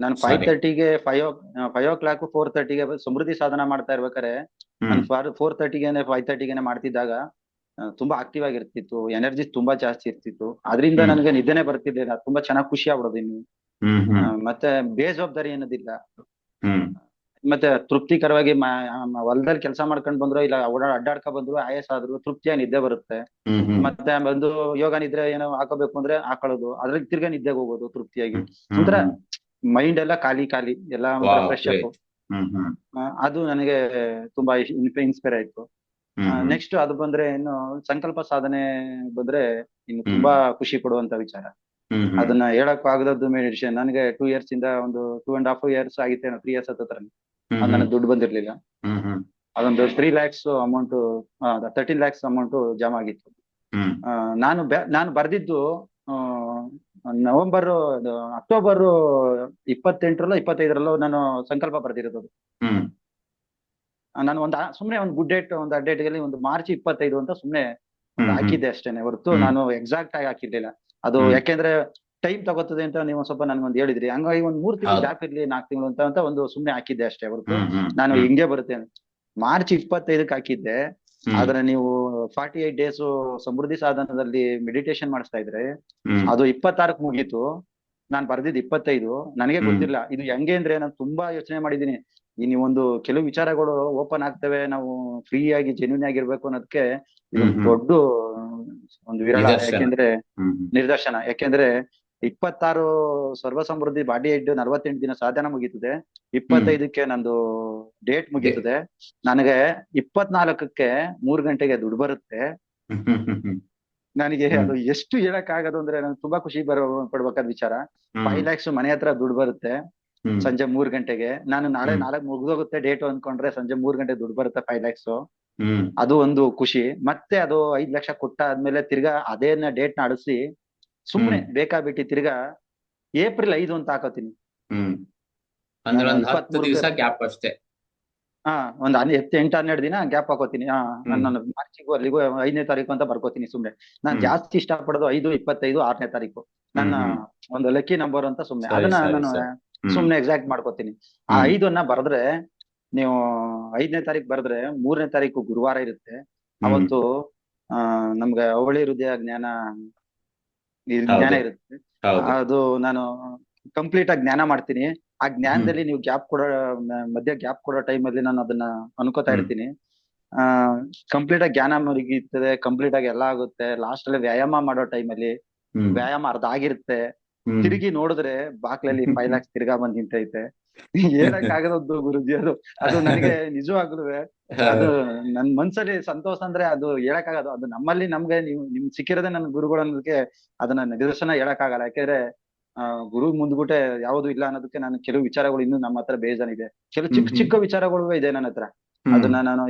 ನಾನು ಫೈವ್. ತರ್ಟಿಗೆ five five o'clock four ತರ್ಟಿಗೆ ಸಮೃದ್ಧಿ ಸಾಧನ ಮಾಡ್ತಾ ಇರ್ಬೇಕಾರೆ ನಾನು ಫೋರ್ ತರ್ಟಿಗೆ ಫೈವ್ ತರ್ಟಿಗೆನೆ ಮಾಡ್ತಿದ್ದಾಗ ತುಂಬಾ ಆಕ್ಟಿವ್ ಆಗಿರ್ತಿತ್ತು. ಎನರ್ಜಿ ತುಂಬಾ ಜಾಸ್ತಿ ಇರ್ತಿತ್ತು. ಅದರಿಂದ. ನನಗೆ ನಿದ್ದೆನೆ ಬರ್ತಿರ್ಲಿಲ್ಲ. ತುಂಬಾ ಚೆನ್ನಾಗಿ ಖುಷಿ ಆಗ್ಬಿಡೋದು ಇನ್ನು. ಮತ್ತೆ ಬೇಜವಾಬ್ದಾರಿ ಅನ್ನೋದಿಲ್ಲ. ಮತ್ತೆ ತೃಪ್ತಿಕರವಾಗಿ ಹೊಲದಲ್ಲಿ ಕೆಲಸ ಮಾಡ್ಕೊಂಡ್ ಬಂದ್ರು ಇಲ್ಲ ಅಡ್ಡಾಡ್ಕ ಬಂದ್ರು ಆಯಾಸ ಆದ್ರು ತೃಪ್ತಿಯಾಗಿ ನಿದ್ದೆ ಬರುತ್ತೆ. ಮತ್ತೆ ಬಂದು ಯೋಗ ನಿದ್ರೆ ಏನೋ ಹಾಕೋಬೇಕು ಅಂದ್ರೆ ಹಾಕೊಳ್ಳೋದು. ಅದ್ರಲ್ಲಿ ತಿರ್ಗಾ ನಿದ್ದೆಗೆ ಹೋಗೋದು ತೃಪ್ತಿಯಾಗಿ. ಅಂದ್ರೆ ಒಂಥರ ಮೈಂಡ್ ಎಲ್ಲ ಖಾಲಿ ಖಾಲಿ ಎಲ್ಲ ಫ್ರೆಶ್. ಅಪ್ ಅದು ನನಗೆ ತುಂಬಾ ಇನ್ಸ್ಪೈರ್ ಆಯ್ತು. ನೆಕ್ಸ್ಟ್ ಅದು ಬಂದ್ರೆ ಇನ್ನು ಸಂಕಲ್ಪ ಸಾಧನೆ ಬಂದ್ರೆ ಇನ್ನು ತುಂಬಾ ಖುಷಿ ಕೊಡುವಂತ ವಿಚಾರ. ಅದನ್ನ ಹೇಳಕ್ ಆಗದದ್ದು ಮೆಡಿಟೇಷನ್ ನನಗೆ ಟೂ ಇಯರ್ಸ್ ಇಂದ ಒಂದು ಟೂ ಅಂಡ್ ಹಾಫ್ ಇಯರ್ಸ್ ಆಗಿತ್ತೇನೋ ತ್ರೀ ಇಯರ್ಸ್ ಹತ್ರ ಹ್ಮ್ ನನಗೆ ದುಡ್ಡು ಬಂದಿರ್ಲಿಲ್ಲ. ಅದೊಂದು three lakhs amount thirteen lakhs amount ಜಮಾ ಆಗಿತ್ತು. ನಾನು ನಾನು ಬರ್ದಿದ್ದು ನವೆಂಬರ್ ಅಕ್ಟೋಬರ್ ಇಪ್ಪತ್ತೆಂಟರಲ್ಲೋ ಇಪ್ಪತ್ತೈದರಲ್ಲೋ ನಾನು ಸಂಕಲ್ಪ ಬರ್ದಿರೋದು ನಾನು ಒಂದು ಸುಮ್ನೆ ಒಂದು ಗುಡ್ ಡೇಟ್ ಒಂದು ಡೇಟ್ ಒಂದು ಮಾರ್ಚ್ ಇಪ್ಪತ್ತೈದು ಅಂತ ಸುಮ್ಮನೆ. ಹಾಕಿದ್ದೆ ಅಷ್ಟೇನೆ ಹೊರತು ನಾನು ಎಕ್ಸಾಕ್ಟ್ ಆಗಿ ಹಾಕಿರ್ಲಿಲ್ಲ ಅದು. ಯಾಕೆಂದ್ರೆ ಟೈಮ್ ತಗೋತದೆ ಅಂತ ನೀವು ಸ್ವಲ್ಪ ನನ್ಗೊಂದು ಹೇಳಿದ್ರಿ ಹಂಗಾಗಿ ಒಂದ್ ಮೂರ್ ತಿಂಗಳು. ಗ್ಯಾಪ್ ಇರ್ಲಿ ನಾಲ್ಕು ತಿಂಗಳು ಅಂತ ಅಂತ ಒಂದು ಸುಮ್ನೆ ಹಾಕಿದ್ದೆ ಅಷ್ಟೇ ಹೊರತು. ನಾನು. ಹಿಂಗೆ ಬರುತ್ತೆ. ಮಾರ್ಚ್ ಇಪ್ಪತ್ತೈದಕ್ಕೆ ಹಾಕಿದ್ದೆ. ಆದ್ರೆ ನೀವು ಫಾರ್ಟಿ ಏಟ್ ಡೇಸ್ ಸಮೃದ್ಧಿ ಸಾಧನದಲ್ಲಿ ಮೆಡಿಟೇಷನ್ ಮಾಡಿಸ್ತಾ ಇದ್ರೆ ಅದು ಇಪ್ಪತ್ತಾರಕ್ ಮುಗೀತು. ನಾನ್ ಬರ್ದಿದ್ದು ಇಪ್ಪತ್ತೈದು. ನನಗೆ ಗೊತ್ತಿಲ್ಲ. ಇದು ಹೆಂಗೆ ಅಂದ್ರೆ ನಾನು ತುಂಬಾ ಯೋಚನೆ ಮಾಡಿದೀನಿ ಈ ಒಂದು ಕೆಲವು ವಿಚಾರಗಳು ಓಪನ್ ಆಗ್ತವೆ ನಾವು ಫ್ರೀ ಆಗಿ ಜೆನ್ಯೂನ್ ಆಗಿರ್ಬೇಕು ಅನ್ನೋದಕ್ಕೆ. ದೊಡ್ಡ ಒಂದು ವಿರಳ. ನಿದರ್ಶನ. ಯಾಕೆಂದ್ರೆ. ನಿರ್ದರ್ಶನ ಯಾಕೆಂದ್ರೆ ಇಪ್ಪತ್ತಾರು ಸರ್ವ ಸಮೃದ್ಧಿ ಬಾಡಿ ಹೆಡ್ ನಲವತ್ತೆಂಟು ದಿನ ಸಾಧನ ಮುಗೀತದೆ. ಇಪ್ಪತ್ತೈದಕ್ಕೆ ನಂದು ಡೇಟ್ ಮುಗೀತದೆ. ನನಗೆ ಇಪ್ಪತ್ನಾಲ್ಕಕ್ಕೆ ಮೂರ್ ಗಂಟೆಗೆ ದುಡ್ಡು ಬರುತ್ತೆ. ನನಗೆ ಅದು ಎಷ್ಟು ಹೇಳಕ್ ಆಗೋದು ಅಂದ್ರೆ ನನ್ಗೆ ತುಂಬಾ ಖುಷಿ ಬರ ಪಡ್ಬೇಕಾದ ವಿಚಾರ. ಫೈವ್ ಲ್ಯಾಕ್ಸ್ ಮನೆ ಹತ್ರ ದುಡ್ಡು ಬರುತ್ತೆ. ಸಂಜೆ ಮೂರ್ ಗಂಟೆಗೆ. ನಾನು ನಾಳೆ ನಾಲ್ಕು ಮುಗ್ದೋಗುತ್ತೆ ಡೇಟ್ ಅನ್ಕೊಂಡ್ರೆ ಸಂಜೆ ಮೂರ್ ಗಂಟೆ ದುಡ್ಡು ಬರುತ್ತೆ ಫೈವ್ ಲ್ಯಾಕ್ಸ್ ಅದು ಒಂದು ಖುಷಿ. ಮತ್ತೆ ಅದು ಐದ್ ಲಕ್ಷ ಕೊಟ್ಟ ಆದ್ಮೇಲೆ ತಿರ್ಗಾ ಅದೇನ ಡೇಟ್ ನಡೆಸಿ ಸುಮ್ನೆ ಬೇಕಾಬಿಟ್ಟಿ ತಿರ್ಗಾ ಏಪ್ರಿಲ್ ಐದು ಅಂತ ಹಾಕೋತೀನಿ. ಹ್ಮ್. ಅಂದ್ರೆ ಒಂದ್ ಹತ್ತು ದಿವಸ ಗ್ಯಾಪ್ ಅಷ್ಟೇ. ಹಾ ಒಂದ್ ಹತ್ತು ಎಂಟು ಹನ್ನೆರಡು ದಿನ ಗ್ಯಾಪ್ ಹಾಕೋತೀನಿ. ಹಾ. ನಾನು ಮಾರ್ಚಿಗೂ ಅಲ್ಲಿಗೂ ಐದನೇ ತಾರೀಕು ಅಂತ ಬರ್ಕೋತೀನಿ ಸುಮ್ನೆ. ನಾನ್ ಜಾಸ್ತಿ ಜಾಸ್ತಿ ಇಷ್ಟಪಡೋದು ಐದು ಇಪ್ಪತ್ತೈದು ಆರನೇ ತಾರೀಕು. ನನ್ನ ಒಂದು ಲಕ್ಕಿ ನಂಬರ್ ಅಂತ ಸುಮ್ನೆ. ಅದನ್ನ ನಾನು. ಸುಮ್ನೆ ಎಕ್ಸಾಕ್ಟ್ ಮಾಡ್ಕೋತೀನಿ. ಆ ಐದು ಐದನ್ನ ಬರೆದ್ರೆ ನೀವು ಐದನೇ ತಾರೀಕು ಬರೆದ್ರೆ ಮೂರನೇ ತಾರೀಕು ಗುರುವಾರ ಇರುತ್ತೆ. ಅವತ್ತು ಆ ನಮ್ಗೆ ಅವಳಿ ಹೃದಯ ಜ್ಞಾನ. ಜ್ಞಾನ ಇರುತ್ತೆ. ಅದು ನಾನು ಕಂಪ್ಲೀಟ್ ಆಗಿ ಜ್ಞಾನ ಮಾಡ್ತೀನಿ. ಆ ಜ್ಞಾನದಲ್ಲಿ ನೀವು ಗ್ಯಾಪ್ ಕೊಡೋ ಮಧ್ಯ ಗ್ಯಾಪ್ ಕೊಡೋ ಟೈಮ್ ಅಲ್ಲಿ ನಾನು ಅದನ್ನ ಅನ್ಕೋತಾ ಇರ್ತೀನಿ. ಆ ಕಂಪ್ಲೀಟ್ ಆಗಿ ಜ್ಞಾನ ಮುರುಗಿತ್ತದೆ ಕಂಪ್ಲೀಟ್ ಆಗಿ ಎಲ್ಲ ಆಗುತ್ತೆ. ಲಾಸ್ಟ್ ಅಲ್ಲಿ ವ್ಯಾಯಾಮ ಮಾಡೋ ಟೈಮ್ ಅಲ್ಲಿ ವ್ಯಾಯಾಮ ಅರ್ಧ ಆಗಿರುತ್ತೆ. ತಿರುಗಿ ನೋಡಿದ್ರೆ ಬಾಕ್ಲಲ್ಲಿ ಫೈವ್ ಲ್ಯಾಕ್ಸ್ ತಿರ್ಗಾ ಬಂದ್ ನಿಂತೈತೆ. ಹೇಳಕ್ ಆಗದದ್ದು ಗುರುಜಿ? ಅದು ಅದು ನನಗೆ ನಿಜವಾಗ್ಲೂ ಅದು ನನ್ ಮನ್ಸಲ್ಲಿ ಸಂತೋಷ ಅಂದ್ರೆ ಅದು ಹೇಳಕ್ ಆಗೋದು ಅದು ನಮ್ಮಲ್ಲಿ ನಮ್ಗೆ ನೀವು ನಿಮ್ ಸಿಕ್ಕಿರೋದೇ ನನ್ನ ಗುರುಗಳು ಅನ್ನೋದಕ್ಕೆ ಅದನ್ನ ನಿದರ್ಶನ ಹೇಳಕ್ ಆಗಲ್ಲ ಯಾಕಂದ್ರೆ ಆ ಗುರು ಮುಂದ್ಬಿಟ್ಟೆ ಯಾವ್ದು ಇಲ್ಲ ಅನ್ನೋದಕ್ಕೆ ನಾನು ಕೆಲವು ವಿಚಾರಗಳು ಇನ್ನು ನಮ್ಮ ಹತ್ರ ಬೇಜಾನಿದೆ ಕೆಲವು ಚಿಕ್ಕ ಚಿಕ್ಕ ವಿಚಾರಗಳು ಇದೆ ನನ್ನ ಹತ್ರ. ಅದನ್ನ ನಾನು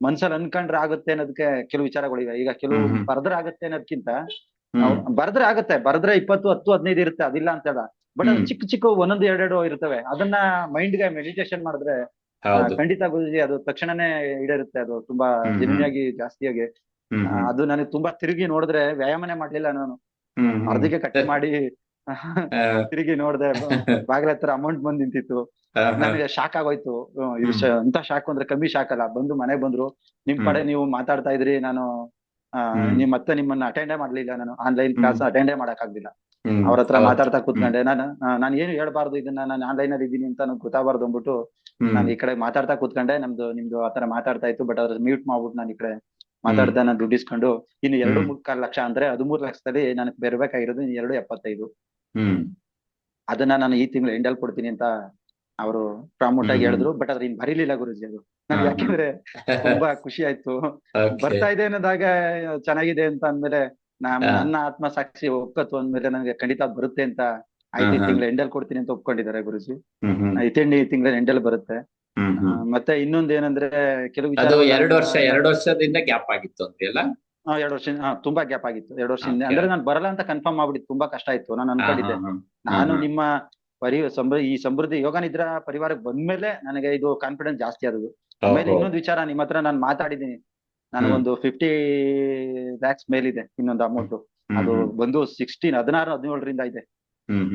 ಮನ್ಸಲ್ಲಿ ಅನ್ಕೊಂಡ್ರೆ ಆಗುತ್ತೆ ಅನ್ನೋದಕ್ಕೆ ಕೆಲವು ವಿಚಾರಗಳಿವೆ. ಈಗ ಕೆಲವು ಬರದ್ರ ಆಗುತ್ತೆ ಅನ್ನೋದಕ್ಕಿಂತ ಬರದ್ರೆ ಬರ್ದ್ರೆ ಆಗುತ್ತೆ. ಬರ್ದ್ರೆ ಇಪ್ಪತ್ತು ಹತ್ತು ಹದಿನೈದು ಇರುತ್ತೆ. ಅದಿಲ್ಲ ಅಂತ ಹೇಳ ಬಟ್ ಅದು ಚಿಕ್ಕ ಚಿಕ್ಕ ಒಂದೊಂದು ಎರಡೆರಡು ಇರ್ತವೆ. ಅದನ್ನ ಮೈಂಡ್ಗೆ ಮೆಡಿಟೇಷನ್ ಮಾಡಿದ್ರೆ ಖಂಡಿತ ಗುರುಜಿ ಅದು ತಕ್ಷಣನೇ ಈಡೇರುತ್ತೆ. ಅದು ತುಂಬಾ ಹ್ಮ್, ಜಾಸ್ತಿಯಾಗಿ. ಅದು ನನಗೆ ತುಂಬಾ ತಿರುಗಿ ನೋಡಿದ್ರೆ ವ್ಯಾಯಾಮನೇ ಮಾಡ್ಲಿಲ್ಲ ನಾನು. ಅರ್ಧಕ್ಕೆ ಕಟ್ ಮಾಡಿ ತಿರುಗಿ ನೋಡ್ದೆ ಬಾಗಿಲ ಹತ್ರ ಅಮೌಂಟ್ ಬಂದ್ ನಿಂತಿತ್ತು. ನನಗೆ ಶಾಕ್ ಆಗೋಯ್ತು. ಇಂತ ಶಾಕ್ ಅಂದ್ರೆ ಕಮ್ಮಿ ಶಾಕ್ ಅಲ್ಲ. ಬಂದು ಮನೆಗ್ ಬಂದ್ರು ನಿಮ್ ಕಡೆ ನೀವು ಮಾತಾಡ್ತಾ ಇದ್ರಿ ನಾನು ನಿಮ್ಮ. ನಿಮ್ ಮತ್ತೆ ನಿಮ್ಮನ್ನ ಅಟೆಂಡೇ ಮಾಡ್ಲಿಲ್ಲ ನಾನು. ಆನ್ಲೈನ್ ಕ್ಲಾಸ್ ಅಟೆಂಡೇ ಮಾಡಕ್ ಆಗ್ಲಿಲ್ಲ. ಅವ್ರ ಹತ್ರ ಮಾತಾಡ್ತಾ ಕೂತ್ಕೊಂಡೆ. ನಾನು ನಾನು ಏನು ಹೇಳ್ಬಾರ್ದು ಇದನ್ನ. ನಾನು ಆನ್ಲೈನ್ ಅಲ್ಲಿ ಇದ್ದೀನಿ ಅಂತ ನಂಗೆ ಗೊತ್ತಾಗಬಾರ್ದು ಅಂದ್ಬಿಟ್ಟು. ನಾನು ಈ ಕಡೆ ಮಾತಾಡ್ತಾ ಕೂತ್ಕೊಂಡೆ. ನಮ್ದು ನಿಮ್ದು ಆತರ ಮಾತಾಡ್ತಾ ಇತ್ತು ಬಟ್ ಅದ್ರ ಮ್ಯೂಟ್ ಮಾಡ್ಬಿಟ್ಟು ನಾನು ಈ ಕಡೆ ಮಾತಾಡ್ತಾ ನಾನು ದುಡ್ಡಿಸ್ಕೊಂಡು. ಇನ್ನು ಎರಡು. ಮುಕ್ಕಾಲ್ ಲಕ್ಷ ಅಂದ್ರೆ ಹದಿಮೂರು ಲಕ್ಷದಲ್ಲಿ ನನಗೆ ಬರ್ಬೇಕಾಗಿರೋದು ಎರಡು ಎಪ್ಪತ್ತೈದು. ಹ್ಮ್. ಅದನ್ನ ನಾನು ಈ ತಿಂಗಳು ಎಂಡಲ್ ಕೊಡ್ತೀನಿ ಅಂತ ಅವರು ಪ್ರಾಮೋಟ್ ಆಗಿ ಹೇಳಿದ್ರು. ಬಟ್ ಅದ್ರ ಇನ್ ಬರೀಲಿಲ್ಲ ಗುರುಜಿ ಅದು. ನನ್ಗೆ ಯಾಕೆಂದ್ರೆ ತುಂಬಾ ಖುಷಿ ಆಯ್ತು. ಬರ್ತಾ ಇದೆ ಅನ್ನೋದಾಗ ಚೆನ್ನಾಗಿದೆ ಅಂತ ಅಂದ್ಮೇಲೆ ನಾನ್ ಹಾ. ನನ್ನ ಆತ್ಮ ಸಾಕ್ಷಿ ಒಪ್ಕತ್ತು ಅಂದ್ಮೇಲೆ ನನಗೆ ಖಂಡಿತ ಬರುತ್ತೆ ಅಂತ ಐದು ತಿಂಗಳ. ಎಂಡಲ್ ಕೊಡ್ತೀನಿ ಅಂತ ಒಪ್ಕೊಂಡಿದ್ದಾರೆ ಗುರುಜಿ ಇತ್ತೆಂಡಿ ಹ್ಮ್. ಈ ತಿಂಡಿ ಈ ತಿಂಗಳ ಎಂಡಲ್ ಬರುತ್ತೆ. ಮತ್ತೆ ಇನ್ನೊಂದ್ ಏನಂದ್ರೆ ಕೆಲವು ಎರಡು ವರ್ಷ ಎರಡು ವರ್ಷದಿಂದ ಗ್ಯಾಪ್ ಆಗಿತ್ತು ಅಂತೆಲ್ಲ ಎರಡು ವರ್ಷ ಹಾ, ತುಂಬಾ ಗ್ಯಾಪ್ ಆಗಿತ್ತು ಎರಡು ವರ್ಷದಿಂದ. ಅಂದ್ರೆ ನಾನು ಬರಲ್ಲ ಅಂತ ಕನ್ಫರ್ಮ್ ಆಗ್ಬಿಟ್ಟಿತ್ತು ತುಂಬಾ ಕಷ್ಟ ಆಯ್ತು ನಾನು ಅನ್ಕೊಂಡಿದ್ದೆ. ನಾನು. ನಿಮ್ಮ ಪರಿ ಸಮೃದ್ಧಿ ಈ ಸಮೃದ್ಧಿ ಯೋಗ ನಿದ್ರಾ ಪರಿವಾರಕ್ಕೆ ಬಂದ್ಮೇಲೆ ನನಗೆ ಇದು ಕಾನ್ಫಿಡೆನ್ಸ್ ಜಾಸ್ತಿ ಆದದ್ದು ಆಮೇಲೆ ಇನ್ನೊಂದು ವಿಚಾರ ನಿಮ್ಮ ಹತ್ರ ನಾನು ಮಾತಾಡಿದ್ದೀನಿ ನನಗೊಂದು ಫಿಫ್ಟಿ ಲ್ಯಾಕ್ಸ್ ಮೇಲಿದೆ ಇನ್ನೊಂದು ಅಮೌಂಟ್ ಅದು. ಬಂದು ಸಿಕ್ಸ್ಟೀನ್ ಹದಿನಾರು ಹದಿನೇಳರಿಂದ ಇದೆ.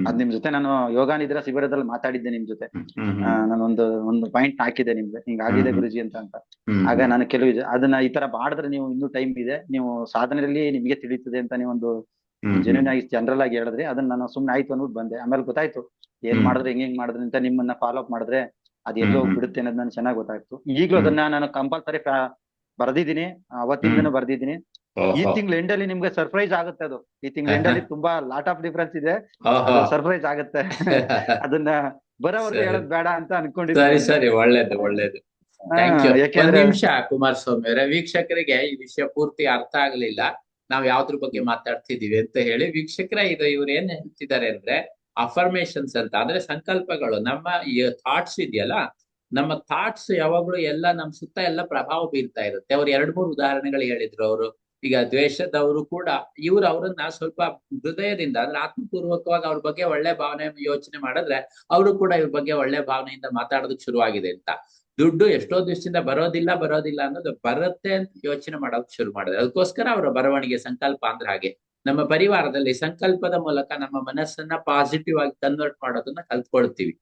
ಅದ್ ನಿಮ್ ಜೊತೆ ನಾನು ಯೋಗ ನಿದ್ರ ಶಿಬಿರದಲ್ಲಿ ಮಾತಾಡಿದ್ದೆ ನಿಮ್ ಜೊತೆ. ನಾನೊಂದು ಒಂದು ಪಾಯಿಂಟ್ ಹಾಕಿದೆ ನಿಮ್ಗೆ. ಹಿಂಗಾಗಿದೆ ಆಗಿದೆ ಗುರುಜಿ ಅಂತ ಅಂತ. ಆಗ ನಾನು ಕೆಲವು ಅದನ್ನ ಈ ತರ ಮಾಡಿದ್ರೆ ನೀವು ಇನ್ನೂ ಟೈಮ್ ಇದೆ. ನೀವು ಸಾಧನೆಯಲ್ಲಿ ನಿಮ್ಗೆ ತಿಳಿತದೆ ಅಂತ ನೀವೊಂದು. ಜೆನ್ಯೂನ್ ಆಗಿ ಜನರಲ್ ಆಗಿ ಹೇಳಿದ್ರೆ ಅದನ್ನ ನಾನು ಸುಮ್ನೆ ಆಯ್ತು ಅನ್ಬಿಟ್ಟು ಬಂದೆ. ಆಮೇಲೆ ಗೊತ್ತಾಯ್ತು. ಏನ್. ಮಾಡಿದ್ರೆ ಹೆಂಗ್ ಹೆಂಗ್ ಮಾಡಿದ್ರೆ ಅಂತ ನಿಮ್ಮನ್ನ ಫಾಲೋ ಅಪ್ ಮಾಡಿದ್ರೆ ಅದ್ ಎಲ್ಲೋ. ಬಿಡುತ್ತೆ ಅನ್ನೋದು ನಾನು ಚೆನ್ನಾಗಿ ಗೊತ್ತಾಯ್ತು. ಈಗಲೂ ಅದನ್ನ ನಾನು ಕಂಪಲ್ಸರಿ ಬರ್ದಿದ್ದೀನಿ ಅವತ್ತಿಂದನೂ ಬರ್ದಿದ್ದೀನಿ. ಈ ತಿಂಗಳ ಎಂಡ್ ಅಲ್ಲಿ ನಿಮ್ಗೆ ಸರ್ಪ್ರೈಸ್ ಆಗುತ್ತೆ ಅದು. ಈ ತಿಂಗಳ ಅಲ್ಲಿ ತುಂಬಾ ಲಾಟ್ ಆಫ್ ಡಿಫ್ರೆನ್ಸ್ ಇದೆ. ಸರ್ಪ್ರೈಸ್ ಆಗುತ್ತೆ. ಅದನ್ನ ಬರೋವರೆಗೂ ಸರಿ. ಹೇಳೋದ್ ಬೇಡ ಅಂತ ಸರಿ ಅನ್ಕೊಂಡಿದ್ದೀನಿ. ಸರಿ ಒಳ್ಳೇದು ಒಳ್ಳೇದು. ಯು ಒಂದ್ ನಿಮಿಷ ಕುಮಾರಸ್ವಾಮಿ ಅವರೇ ವೀಕ್ಷಕರಿಗೆ ಈ ವಿಷಯ ಪೂರ್ತಿ ಅರ್ಥ ಆಗ್ಲಿಲ್ಲ. ನಾವ್ ಯಾವ್ದ್ರ ಬಗ್ಗೆ ಮಾತಾಡ್ತಿದೀವಿ ಅಂತ ಹೇಳಿ ವೀಕ್ಷಕರ ಇದು ಇವ್ರು ಏನ್ ಹೇಳ್ತಿದ್ದಾರೆ ಅಂದ್ರೆ ಅಫರ್ಮೇಶನ್ಸ್ ಅಂತ ಅಂದ್ರೆ ಸಂಕಲ್ಪಗಳು ನಮ್ಮ ಥಾಟ್ಸ್ ಇದೆಯಲ್ಲ ನಮ್ಮ ಥಾಟ್ಸ್ ಯಾವಾಗ್ಲೂ ಎಲ್ಲ ನಮ್ ಸುತ್ತ ಎಲ್ಲ ಪ್ರಭಾವ ಬೀರ್ತಾ ಇರುತ್ತೆ. ಅವ್ರು ಎರಡ್ ಮೂರು ಉದಾಹರಣೆಗಳು ಹೇಳಿದ್ರು ಅವರು. ಈಗ ದ್ವೇಷದವರು ಕೂಡ ಇವ್ರು ಅವ್ರನ್ನ ಸ್ವಲ್ಪ ಹೃದಯದಿಂದ ಅಂದ್ರೆ ಆತ್ಮಪೂರ್ವಕವಾಗಿ ಅವ್ರ ಬಗ್ಗೆ ಒಳ್ಳೆ ಭಾವನೆ ಯೋಚನೆ ಮಾಡಿದ್ರೆ ಅವರು ಕೂಡ ಇವ್ರ ಬಗ್ಗೆ ಒಳ್ಳೆ ಭಾವನೆಯಿಂದ ಮಾತಾಡೋದಕ್ಕೆ ಶುರುವಾಗಿದೆ ಅಂತ. ದುಡ್ಡು ಎಷ್ಟೋ ದಿವಸದಿಂದ ಬರೋದಿಲ್ಲ ಬರೋದಿಲ್ಲ ಅನ್ನೋದು ಬರುತ್ತೆ ಅಂತ ಯೋಚನೆ ಮಾಡೋಕ್ ಶುರು ಮಾಡಿದ್ರೆ. ಅದಕ್ಕೋಸ್ಕರ ಅವರ ಬರವಣಿಗೆ ಸಂಕಲ್ಪ ಅಂದ್ರೆ ಹಾಗೆ. ನಮ್ಮ ಪರಿವಾರದಲ್ಲಿ ಸಂಕಲ್ಪದ ಮೂಲಕ ನಮ್ಮ ಮನಸ್ಸನ್ನ ಪಾಸಿಟಿವ್ ಆಗಿ ಕನ್ವರ್ಟ್ ಮಾಡೋದನ್ನ ಕಲ್ತ್ಕೊಳ್ತೀವಿ.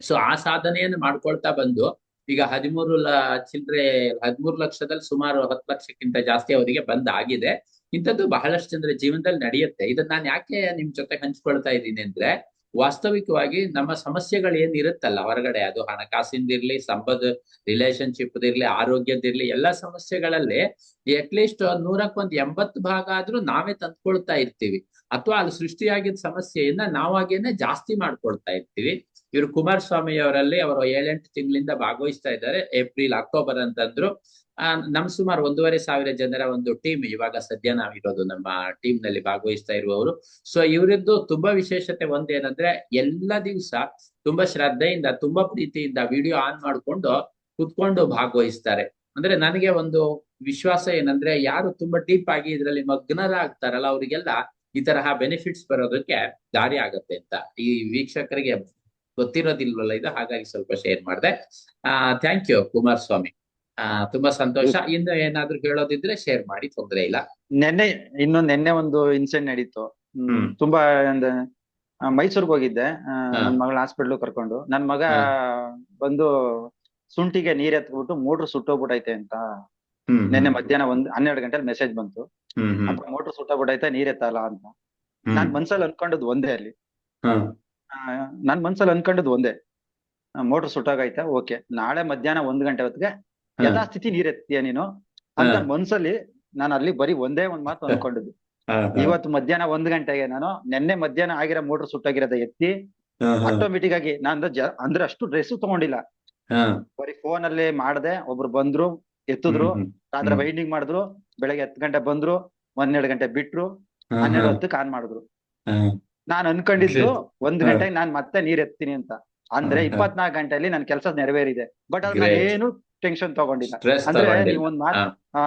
ಸೊ ಆ ಸಾಧನೆಯನ್ನು ಮಾಡ್ಕೊಳ್ತಾ ಬಂದು, ಈಗ ಹದಿಮೂರು ಲ ಚಿಲ್ಲರೆ ಹದಿಮೂರು ಲಕ್ಷದಲ್ಲಿ ಸುಮಾರು ಹತ್ತು ಲಕ್ಷಕ್ಕಿಂತ ಜಾಸ್ತಿ ಅವರಿಗೆ ಬಂದ್ ಆಗಿದೆ. ಇಂಥದ್ದು ಬಹಳಷ್ಟು ಜನರ ಜೀವನದಲ್ಲಿ ನಡೆಯುತ್ತೆ. ಇದನ್ನ ನಾನು ಯಾಕೆ ನಿಮ್ ಜೊತೆ ಹಂಚ್ಕೊಳ್ತಾ ಇದ್ದೀನಿ ಅಂದ್ರೆ, ವಾಸ್ತವಿಕವಾಗಿ ನಮ್ಮ ಸಮಸ್ಯೆಗಳು ಏನ್ ಇರುತ್ತಲ್ಲ ಹೊರಗಡೆ, ಅದು ಹಣಕಾಸಿಂದಿರ್ಲಿ ಸಂಪದ ರಿಲೇಶನ್ಶಿಪ್ ಇರ್ಲಿ ಆರೋಗ್ಯದಿರ್ಲಿ, ಎಲ್ಲಾ ಸಮಸ್ಯೆಗಳಲ್ಲಿ ಅಟ್ಲೀಸ್ಟ್ ನೂರಕ್ಕೊಂದ್ ಎಂಬತ್ತು ಭಾಗ ಆದ್ರೂ ನಾವೇ ತಂದ್ಕೊಳ್ತಾ ಇರ್ತೀವಿ. ಅಥವಾ ಅಲ್ಲಿ ಸೃಷ್ಟಿಯಾಗಿದ್ದ ಸಮಸ್ಯೆಯನ್ನ ನಾವಾಗೇನೆ ಜಾಸ್ತಿ ಮಾಡ್ಕೊಳ್ತಾ ಇರ್ತೀವಿ. ಇವರು ಕುಮಾರಸ್ವಾಮಿ ಅವರಲ್ಲಿ ಅವರು ಏಳೆಂಟು ತಿಂಗಳಿಂದ ಭಾಗವಹಿಸ್ತಾ ಇದ್ದಾರೆ. ಏಪ್ರಿಲ್, ಅಕ್ಟೋಬರ್ ಅಂತಂದ್ರು. ಆ, ನಮ್ ಸುಮಾರು ಒಂದೂವರೆ ಸಾವಿರ ಜನರ ಒಂದು ಟೀಮ್ ಇವಾಗ ಸದ್ಯ ನಾವಿರೋದು ನಮ್ಮ ಟೀಮ್ನಲ್ಲಿ ಭಾಗವಹಿಸ್ತಾ ಇರುವವರು. ಸೊ ಇವರದ್ದು ತುಂಬಾ ವಿಶೇಷತೆ ಒಂದೇನಂದ್ರೆ ಎಲ್ಲ ದಿವಸ ತುಂಬಾ ಶ್ರದ್ಧೆಯಿಂದ, ತುಂಬಾ ಪ್ರೀತಿಯಿಂದ ವಿಡಿಯೋ ಆನ್ ಮಾಡ್ಕೊಂಡು ಕುತ್ಕೊಂಡು ಭಾಗವಹಿಸ್ತಾರೆ. ಅಂದ್ರೆ ನನಗೆ ಒಂದು ವಿಶ್ವಾಸ ಏನಂದ್ರೆ ಯಾರು ತುಂಬಾ ಡೀಪ್ ಆಗಿ ಇದ್ರಲ್ಲಿ ಮಗ್ನರಾಗ್ತಾರಲ್ಲ, ಅವರಿಗೆಲ್ಲ ಈ ತರಹ ಬೆನಿಫಿಟ್ಸ್ ಬರೋದಕ್ಕೆ ದಾರಿ ಆಗತ್ತೆ ಅಂತ ಈ ವೀಕ್ಷಕರಿಗೆ ಗೊತ್ತಿರೋದಿಲ್ವಲ್ಲ ಇದು? ಹಾಗಾಗಿ ಸ್ವಲ್ಪ ಶೇರ್ ಮಾಡಿದೆ. ಆ ಥ್ಯಾಂಕ್ ಯು ಕುಮಾರಸ್ವಾಮಿ. ಆ ತುಂಬಾ ಸಂತೋಷ. ಇನ್ನು ಏನಾದ್ರು ಹೇಳೋದಿದ್ರೆ ಶೇರ್ ಮಾಡಿ ತೊಂದರೆ ಇಲ್ಲ. ನೆನ್ನೆ ಇನ್ನೊಂದ್ ನೆನ್ನೆ ಒಂದು ಇನ್ಸಿಡೆಂಟ್ ನಡೀತು. ತುಂಬಾ ಒಂದ್ ಮೈಸೂರ್ಗ್ ಹೋಗಿದ್ದೆ. ನನ್ ಮಗಳ ಹಾಸ್ಪಿಟ್ಲ್ ಕರ್ಕೊಂಡು. ನನ್ ಮಗ ಬಂದು ಸುಂಟಿಗೆ ನೀರ್ ಎತ್ಬಿಟ್ಟು ಮೋಟ್ರ್ ಸುಟ್ಟೋಗ್ಬಿಟ್ಟೈತೆ ಅಂತ ನಿನ್ನೆ ಮಧ್ಯಾಹ್ನ ಒಂದ್ ಹನ್ನೆರಡು ಗಂಟೆಲಿ ಮೆಸೇಜ್ ಬಂತು. ಮೋಟರ್ ಸುಟ್ಟೋಗ್ಬಿಟ್ಟೈತೆ ನೀರ್ ಎತ್ತಲ್ಲ ಅಂತ. ನಾನ್ ಮನ್ಸಲ್ಲಿ ಅನ್ಕೊಂಡದ್ ಒಂದೇ ಅಲ್ಲಿ. ನಾನ್ ಮನ್ಸಲ್ಲಿ ಅನ್ಕೊಂಡದ್ ಒಂದೇ ಮೋಟರ್ ಸುಟ್ಟಾಗೈತೆ ಓಕೆ ನಾಳೆ ಮಧ್ಯಾಹ್ನ ಒಂದ್ ಗಂಟೆ ಹೊತ್ತಿಗೆ ಎಲ್ಲಾ ಯಥಾಸ್ಥಿತಿ ನೀರ್ ಎತ್ತೀಯ ನೀನು ಅಂತ. ಮನ್ಸಲ್ಲಿ ನಾನು ಅಲ್ಲಿ ಬರೀ ಒಂದೇ ಒಂದ್ ಮಾತು ಅನ್ಕೊಂಡಿದ್ದು. ಇವತ್ತು ಮಧ್ಯಾಹ್ನ ಒಂದ್ ಗಂಟೆಗೆ ನಾನು ನಿನ್ನೆ ಮಧ್ಯಾಹ್ನ ಆಗಿರೋ ಮೋಟರ್ ಸುಟ್ಟಾಗಿರೋದ ಎತ್ತಿ. ಆಟೋಮೆಟಿಕ್ ಆಗಿ ನಾನು ಅಂದ್ರೆ ಅಷ್ಟು ಡ್ರೆಸ್ ತಗೊಂಡಿಲ್ಲ. ಬರೀ ಫೋನ್ ಅಲ್ಲಿ ಮಾಡ್ದೆ ಒಬ್ರು ಬಂದ್ರು ಎತ್ತಿದ್ರು ರಾತ್ರಿ ವೈಂಡಿಂಗ್ ಮಾಡಿದ್ರು ಬೆಳಗ್ಗೆ ಹತ್ತು ಗಂಟೆ ಬಂದ್ರು ಒಂದೆರಡು ಗಂಟೆ ಬಿಟ್ರು ಹನ್ನೆರಡು. ಹೊತ್ತಕ್ಕೆ ಆನ್ ಮಾಡಿದ್ರು. ನಾನ್ ಅನ್ಕೊಂಡಿದ್ದು ಒಂದ್. ಗಂಟೆಗೆ ನಾನ್ ಮತ್ತೆ ನೀರ್ ಎತ್ತೀನಿ ಅಂತ ಅಂದ್ರೆ ಇಪ್ಪತ್ನಾಲ್ಕ ಗಂಟೆಯಲ್ಲಿ ನನ್ ಕೆಲಸ ನೆರವೇರಿದೆ ಬಟ್ ಅದ್ Great. ಏನು ಟೆನ್ಷನ್ ತಗೊಂಡಿಲ್ಲ ಅಂದ್ರೆ. ನೀವೊಂದ್ ಮಾತ್ ಹಾ.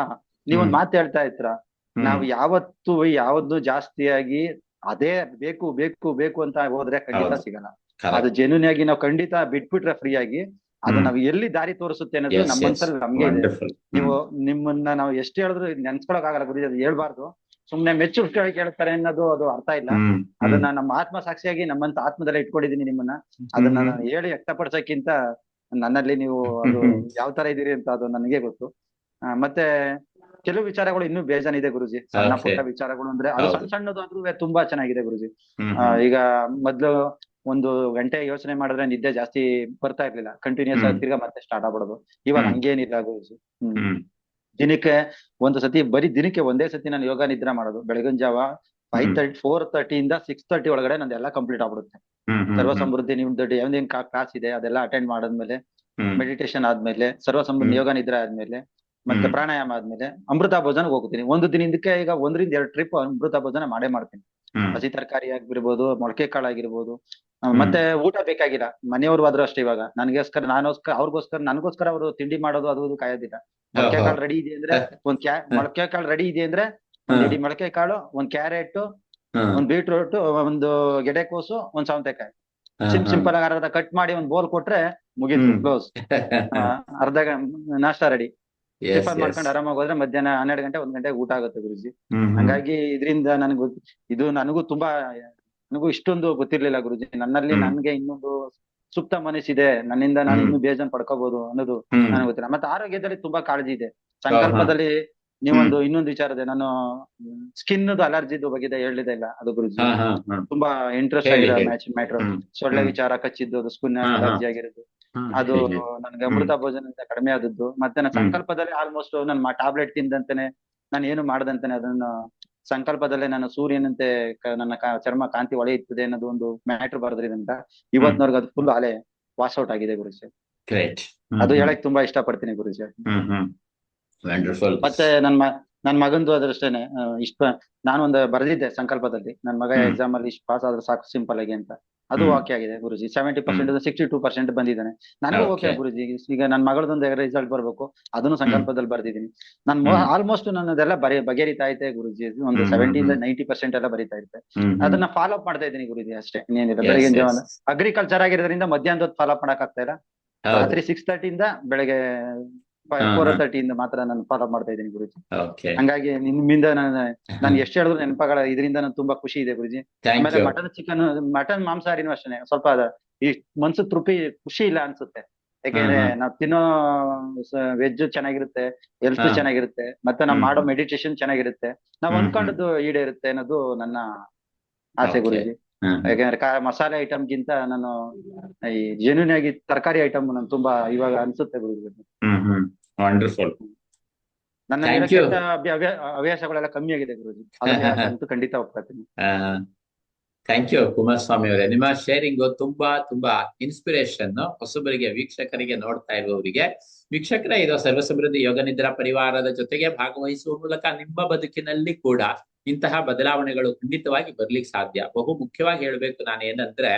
ನೀವೊಂದ್. ಮಾತ್ ಹೇಳ್ತಾ ಇದ್ರ ಹ್ಮ್. ನಾವು ಯಾವತ್ತು ಯಾವ್ದು ಜಾಸ್ತಿಯಾಗಿ ಅದೇ ಬೇಕು ಬೇಕು ಬೇಕು ಅಂತ ಹೋದ್ರೆ ಖಂಡಿತ ಸಿಗಲ್ಲ ಅದು ಜೆನ್ಯೂನ್ ಆಗಿ ನಾವು ಖಂಡಿತ ಬಿಟ್ಬಿಟ್ರೆ ಫ್ರೀ ಆಗಿ ಅದು. ನಾವು ಎಲ್ಲಿ ದಾರಿ ತೋರಿಸುತ್ತೆ ಅನ್ನೋದು ನಮ್ಮ. ಮನ್ಸಲ್ಲಿ ನಮ್ಗೆ. ನೀವು ನಿಮ್ಮನ್ನ ನಾವು ಎಷ್ಟು ಹೇಳಿದ್ರು ನೆನ್ಸ್ಕೊಳಕ್ ಆಗಲ್ಲ ಗುರಿ ಅದು ಹೇಳ್ಬಾರ್ದು ಸುಮ್ನೆ ಮೆಚ್ಚು ಕೇಳ್ತಾರೆ ಅನ್ನೋದು ಅದು ಅರ್ಥ ಇಲ್ಲ. ಅದನ್ನ ನಮ್ಮ ಆತ್ಮ ಸಾಕ್ಷಿಯಾಗಿ ನಮ್ಮಂತ ಆತ್ಮದಲ್ಲೇ ಇಟ್ಕೊಂಡಿದೀನಿ ನಿಮ್ಮನ್ನ. ಅದನ್ನ ನಾನು ಹೇಳಿ ವ್ಯಕ್ತಪಡಿಸಕ್ಕಿಂತ ನನ್ನಲ್ಲಿ ನೀವು ಅದು. ಯಾವ ತರ ಇದೀರಿ ಅಂತ ಅದು ನನಗೆ ಗೊತ್ತು. ಮತ್ತೆ ಕೆಲವು ವಿಚಾರಗಳು ಇನ್ನೂ ಬೇಜಾನಿದೆ ಗುರುಜಿ. ಸಣ್ಣ ಪುಟ್ಟ ವಿಚಾರಗಳು ಅಂದ್ರೆ ಅದು. ಸಣ್ಣ ಸಣ್ಣದಾದ್ರೂ ತುಂಬಾ ಚೆನ್ನಾಗಿದೆ ಗುರುಜಿ. ಈಗ ಮೊದ್ಲು ಒಂದು ಗಂಟೆ ಯೋಚನೆ ಮಾಡಿದ್ರೆ ನಿದ್ದೆ ಜಾಸ್ತಿ ಬರ್ತಾ ಇರ್ಲಿಲ್ಲ. ಕಂಟಿನ್ಯೂಸ್ ಆಗಿ ತಿರ್ಗಾ ಮತ್ತೆ ಸ್ಟಾರ್ಟ್ ಆಗ್ಬಿಡೋದು. ಇವಾಗ. ಹಂಗೇನಿಲ್ಲ ಗುರುಜಿ. ಹ್ಮ್. ದಿನಕ್ಕೆ ಒಂದು ಸತಿ ಬರೀ ದಿನಕ್ಕೆ ಒಂದೇ ಸತಿ ನಾನು ಯೋಗ ನಿದ್ರೆ ಮಾಡೋದು. ಬೆಳಗಿನ ಜಾವ ಫೈವ್. ತರ್ಟಿ ಫೋರ್ ತರ್ಟಿಯಿಂದ ಸಿಕ್ಸ್ ತರ್ಟಿ ಒಳಗಡೆ ನಂದು ಎಲ್ಲ ಕಂಪ್ಲೀಟ್ ಆಗ್ಬಿಡುತ್ತೆ. ಸರ್ವ ಸಮೃದ್ಧಿ ನಿಮ್ದು ಯಾವ್ದೇನ್ ಕ್ಲಾಸ್ ಇದೆ ಅದೆಲ್ಲ ಅಟೆಂಡ್ ಮಾಡಾದ್ಮೇಲೆ. ಮೆಡಿಟೇಷನ್ ಆದ್ಮೇಲೆ ಸರ್ವ ಸಮೃದ್ಧಿ ಯೋಗ ನಿದ್ರೆ ಆದ್ಮೇಲೆ ಮತ್ತೆ. ಪ್ರಾಣಾಯಾಮ ಆದ್ಮೇಲೆ ಅಮೃತ ಭೋಜನ ಹೋಗ್ತೀನಿ. ಒಂದು ದಿನದಕ್ಕೆ ಈಗ ಒಂದರಿಂದ ಎರಡು ಟ್ರಿಪ್ ಅಮೃತ ಭೋಜನ ಮಾಡೇ ಮಾಡ್ತೀನಿ. ಹಸಿ ತರಕಾರಿ ಆಗಿರ್ಬೋದು ಮೊಳಕೆ ಕಾಳು ಆಗಿರ್ಬೋದು ಮತ್ತೆ ಊಟ ಬೇಕಾಗಿಲ್ಲ. ಮನೆಯವ್ರು ಆದ್ರೂ ಅಷ್ಟೇ ಇವಾಗ. ನನಗೋಸ್ಕರ ನಾನೋಸ್ಕರ ಅವ್ರಿಗೋಸ್ಕರ ನನಗೋಸ್ಕರ ಅವರು ತಿಂಡಿ ಮಾಡೋದು ಅದು ಕಾಯೋದಿಲ್ಲ. ಮೊಳಕೆ ಕಾಳು ರೆಡಿ ಇದೆ ಅಂದ್ರೆ ಒಂದ್ ಕ್ಯಾ ಮೊಳಕೆ ಕಾಳು ರೆಡಿ ಇದೆ ಅಂದ್ರೆ ಒಂದ್. ಮೊಳಕೆ ಕಾಳು ಒಂದ್ ಕ್ಯಾರೆಟ್. ಒಂದ್ ಬೀಟ್ರೂಟ್ ಒಂದು ಗೆಡೆಕೋಸು ಒಂದ್ ಸೌತೆಕಾಯಿ ಸಿಂಪ್ ಸಿಂಪಲ್ ಆಗಿ ಅರ್ಧ ಕಟ್ ಮಾಡಿ ಒಂದ್ ಬೋಲ್ ಕೊಟ್ರೆ ಮುಗಿತು. ಕ್ಲೋಸ್ ಅರ್ಧ ನಾಷ್ಟಾ ರೆಡಿ ಟಿಫನ್. ಮಾಡ್ಕೊಂಡು ಆರಾಮಾಗಿ ಹೋದ್ರೆ ಮಧ್ಯಾಹ್ನ ಹನ್ನೆರಡು ಗಂಟೆ ಒಂದ್ ಗಂಟೆಗೆ ಊಟ ಆಗುತ್ತೆ ಗುರುಜಿ. ಹಂಗಾಗಿ ಇದರಿಂದ ನನಗೂ ಇದು ನನಗೂ ತುಂಬಾ ನನಗೂ ಇಷ್ಟೊಂದು ಗೊತ್ತಿರ್ಲಿಲ್ಲ ಗುರುಜಿ ನನ್ನಲ್ಲಿ. ನನ್ಗೆ ಇನ್ನೊಂದು ಸುಪ್ತ ಮನಸ್ಸಿದೆ ನನ್ನಿಂದ ನಾನು ಬೇಜನ್ ಇನ್ನೂ ಬೇಜಾನ್ ಪಡ್ಕೋಬಹುದು ಅನ್ನೋದು. ನನಗೆ ಗೊತ್ತಿಲ್ಲ. ಮತ್ತೆ ಆರೋಗ್ಯದಲ್ಲಿ ತುಂಬಾ ಕಾಳಜಿ ಇದೆ. ಸಂಕಲ್ಪದಲ್ಲಿ ನೀವೊಂದು ಇನ್ನೊಂದು ವಿಚಾರ ಇದೆ ನಾನು ಸ್ಕಿನ್ ಅಲರ್ಜಿದು ಬಗ್ಗೆ ಹೇಳಿದೆ ಇಲ್ಲ ಅದು ಗುರುಜಿ. ತುಂಬಾ ಇಂಟ್ರೆಸ್ಟ್ ಆಗಿದೆ ಮ್ಯಾಚ್ ಮ್ಯಾಟ್ರ್. ಸೊಳ್ಳೆ ವಿಚಾರ ಕಚ್ಚಿದ್ದು ಅದು ಸ್ಕಿನ್. ಅಲರ್ಜಿ ಆಗಿರೋದು. ಅದು. ನನ್ಗೆ ಅಮೃತ ಭೋಜನದಿಂದ ಕಡಿಮೆ ಆದದ್ದು. ಮತ್ತೆ ನನ್ನ ಸಂಕಲ್ಪದಲ್ಲಿ ಆಲ್ಮೋಸ್ಟ್ ನಾನು ಟ್ಯಾಬ್ಲೆಟ್ ತಿಂದಂತಾನೆ ನಾನು ಏನು ಮಾಡದಂತಾನೆ ಅದನ್ನ ಸಂಕಲ್ಪದಲ್ಲೇ ನಾನು ಸೂರ್ಯನಂತೆ ನನ್ನ ಚರ್ಮ ಕಾಂತಿ ಹೊಳೆಯುತ್ತದೆ ಅನ್ನೋದು ಒಂದು ಮ್ಯಾಟ್ರ್ ಬರೋದ್ರಿಂದ ಇವತ್ತಿನವರೆಗೂ ಅದು ಫುಲ್ ಅಲೆ ವಾಶ್ ಔಟ್ ಆಗಿದೆ ಗುರುಜಿ. ಅದು. ಹೇಳಕ್ ತುಂಬಾ ಇಷ್ಟಪಡ್ತೀನಿ ಗುರುಜಿ ಹ್ಮ್. ಹ್ಮ್. Wonderful. ಮತ್ತೆ ನನ್ನ ನನ್ನ ನನ್ ಮಗಂದು ಅದ್ರಷ್ಟೇನೆ ಇಷ್ಟ ಇಷ್ಟ ನಾನೊಂದು ಬರೆದಿದ್ದೆ ಸಂಕಲ್ಪದಲ್ಲಿ ನನ್ ಮಗ ಎಕ್ಸಾಮ್ ಅಲ್ಲಿ ಇಷ್ಟು ಪಾಸ್ ಆದ್ರೆ ಸಾಕು ಸಿಂಪಲ್ ಆಗಿ ಅಂತ ಅದು. ಓಕೆ ಆಗಿದೆ Guruji. Seventy percent sixty two percent ಬಂದಿದ್ದಾನೆ. ನನಗೂ ಓಕೆ ಗುರುಜಿ. ಈಗ ನನ್ನ ಮಗಳದೊಂದು ರಿಸಲ್ಟ್ ಬರಬೇಕು. ಅದನ್ನು ಸಂಕಲ್ಪದಲ್ಲಿ ಬರ್ದಿದ್ದೀನಿ. ನಾನು ಹ್ಮ್. ಆಲ್ಮೋಸ್ಟ್ ನನ್ನದೆಲ್ಲ ಬರೀ ಬಗೆಹರಿತಾ ಐತೆ ಗುರುಜಿ. ಒಂದು ಹ್ಮ್, ಸೆವೆಂಟಿ ಇಂದ ಹ್ಮ್. ನೈಂಟಿ ಪರ್ಸೆಂಟ್ ಎಲ್ಲ ಬರೀತಾ ಇರುತ್ತೆ. ಅದನ್ನ ಫಾಲೋ ಅಪ್ ಮಾಡ್ತಾ ಇದ್ದೀನಿ ಗುರುಜಿ ಅಷ್ಟೇ. ಇನ್ನೇನಿಲ್ಲ ಬೆಳಗಿನ ಅಗ್ರಿಕಲ್ಚರ್ ಆಗಿರೋದ್ರಿಂದ ಮಧ್ಯಾಹ್ನದ ಫಾಲೋ ಅಪ್ ಮಾಡಕ್ ಆಗ್ತಾ ಇಲ್ಲ ರಾತ್ರಿ ಸಿಕ್ಸ್ ತರ್ಟಿಯಿಂದ ಬೆಳಗ್ಗೆ ಫೋರ್ ಇಂದ ಮಾತ್ರ ನಾನು ಫಾಲೋ ಮಾಡ್ತಾ ಇದ್ದೀನಿ ಗುರುಜಿ. ಹಂಗಾಗಿ ನಿಮ್ಮಿಂದ ನಾನು ನಾನು ಎಷ್ಟು ಹೇಳಿದ್ರು ನೆನಪಾಗಲ್ಲ ಇದರಿಂದ ನಾನು ತುಂಬಾ ಖುಷಿ ಇದೆ ಗುರುಜಿ. ಆಮೇಲೆ ಮಟನ್ ಚಿಕನ್ ಮಟನ್ ಮಾಂಸಾಹಾರಿನೂ ಅಷ್ಟೇ ಸ್ವಲ್ಪ ಈ ಮನ್ಸು ತೃಪ್ತಿ ಖುಷಿ ಇಲ್ಲ ಅನ್ಸುತ್ತೆ. ಯಾಕೆಂದ್ರೆ ನಾವು ತಿನ್ನೋ ವೆಜ್ ಚೆನ್ನಾಗಿರುತ್ತೆ ಹೆಲ್ತ್ ಚೆನ್ನಾಗಿರುತ್ತೆ ಮತ್ತೆ ನಾವ್ ಮಾಡೋ ಮೆಡಿಟೇಷನ್ ಚೆನ್ನಾಗಿರುತ್ತೆ. ನಾವ್ ಅನ್ಕೊಂಡಿದ್ದು ಈಡೇರುತ್ತೆ ಅನ್ನೋದು ನನ್ನ ಆಸೆ ಗುರುಜಿ. ಯಾಕಂದ್ರೆ ಕಾ- ಮಸಾಲೆ ಐಟಮ್ ಗಿಂತ ನಾನು ಈ ಜೆನ್ಯೂನ್ ಆಗಿ ತರಕಾರಿ ಐಟಮ್ ನಾನು ತುಂಬಾ ಇವಾಗ ಅನ್ಸುತ್ತೆ ಗುರುಜಿ. ಹ್ಮ್. ನನ್ನ ಹವ್ಯಾಸಗಳೆಲ್ಲ ಕಮ್ಮಿ ಆಗಿದೆ ಗುರುಜಿ. ಅಂತೂ ಖಂಡಿತ ಹೋಗ್ತಾ ಇದ್ದೀನಿ ಥ್ಯಾಂಕ್ ಯು ಕುಮಾರಸ್ವಾಮಿ ಅವರೇ. ನಿಮ್ಮ ಶೇರಿಂಗ್ ತುಂಬಾ ತುಂಬಾ ಇನ್ಸ್ಪಿರೇಷನ್ ಹೊಸಬರಿಗೆ ವೀಕ್ಷಕರಿಗೆ ನೋಡ್ತಾ ಇರುವವರಿಗೆ. ವೀಕ್ಷಕರೇ ಇದು ಸರ್ವಸಮೃದ್ಧಿ ಯೋಗ ನಿದ್ರಾ ಪರಿವಾರದ ಜೊತೆಗೆ ಭಾಗವಹಿಸುವ ಮೂಲಕ ನಿಮ್ಮ ಬದುಕಿನಲ್ಲಿ ಕೂಡ ಇಂತಹ ಬದಲಾವಣೆಗಳು ಖಂಡಿತವಾಗಿ ಬರ್ಲಿಕ್ಕೆ ಸಾಧ್ಯ. ಬಹು ಮುಖ್ಯವಾಗಿ ಹೇಳ್ಬೇಕು ನಾನು ಏನಂದ್ರೆ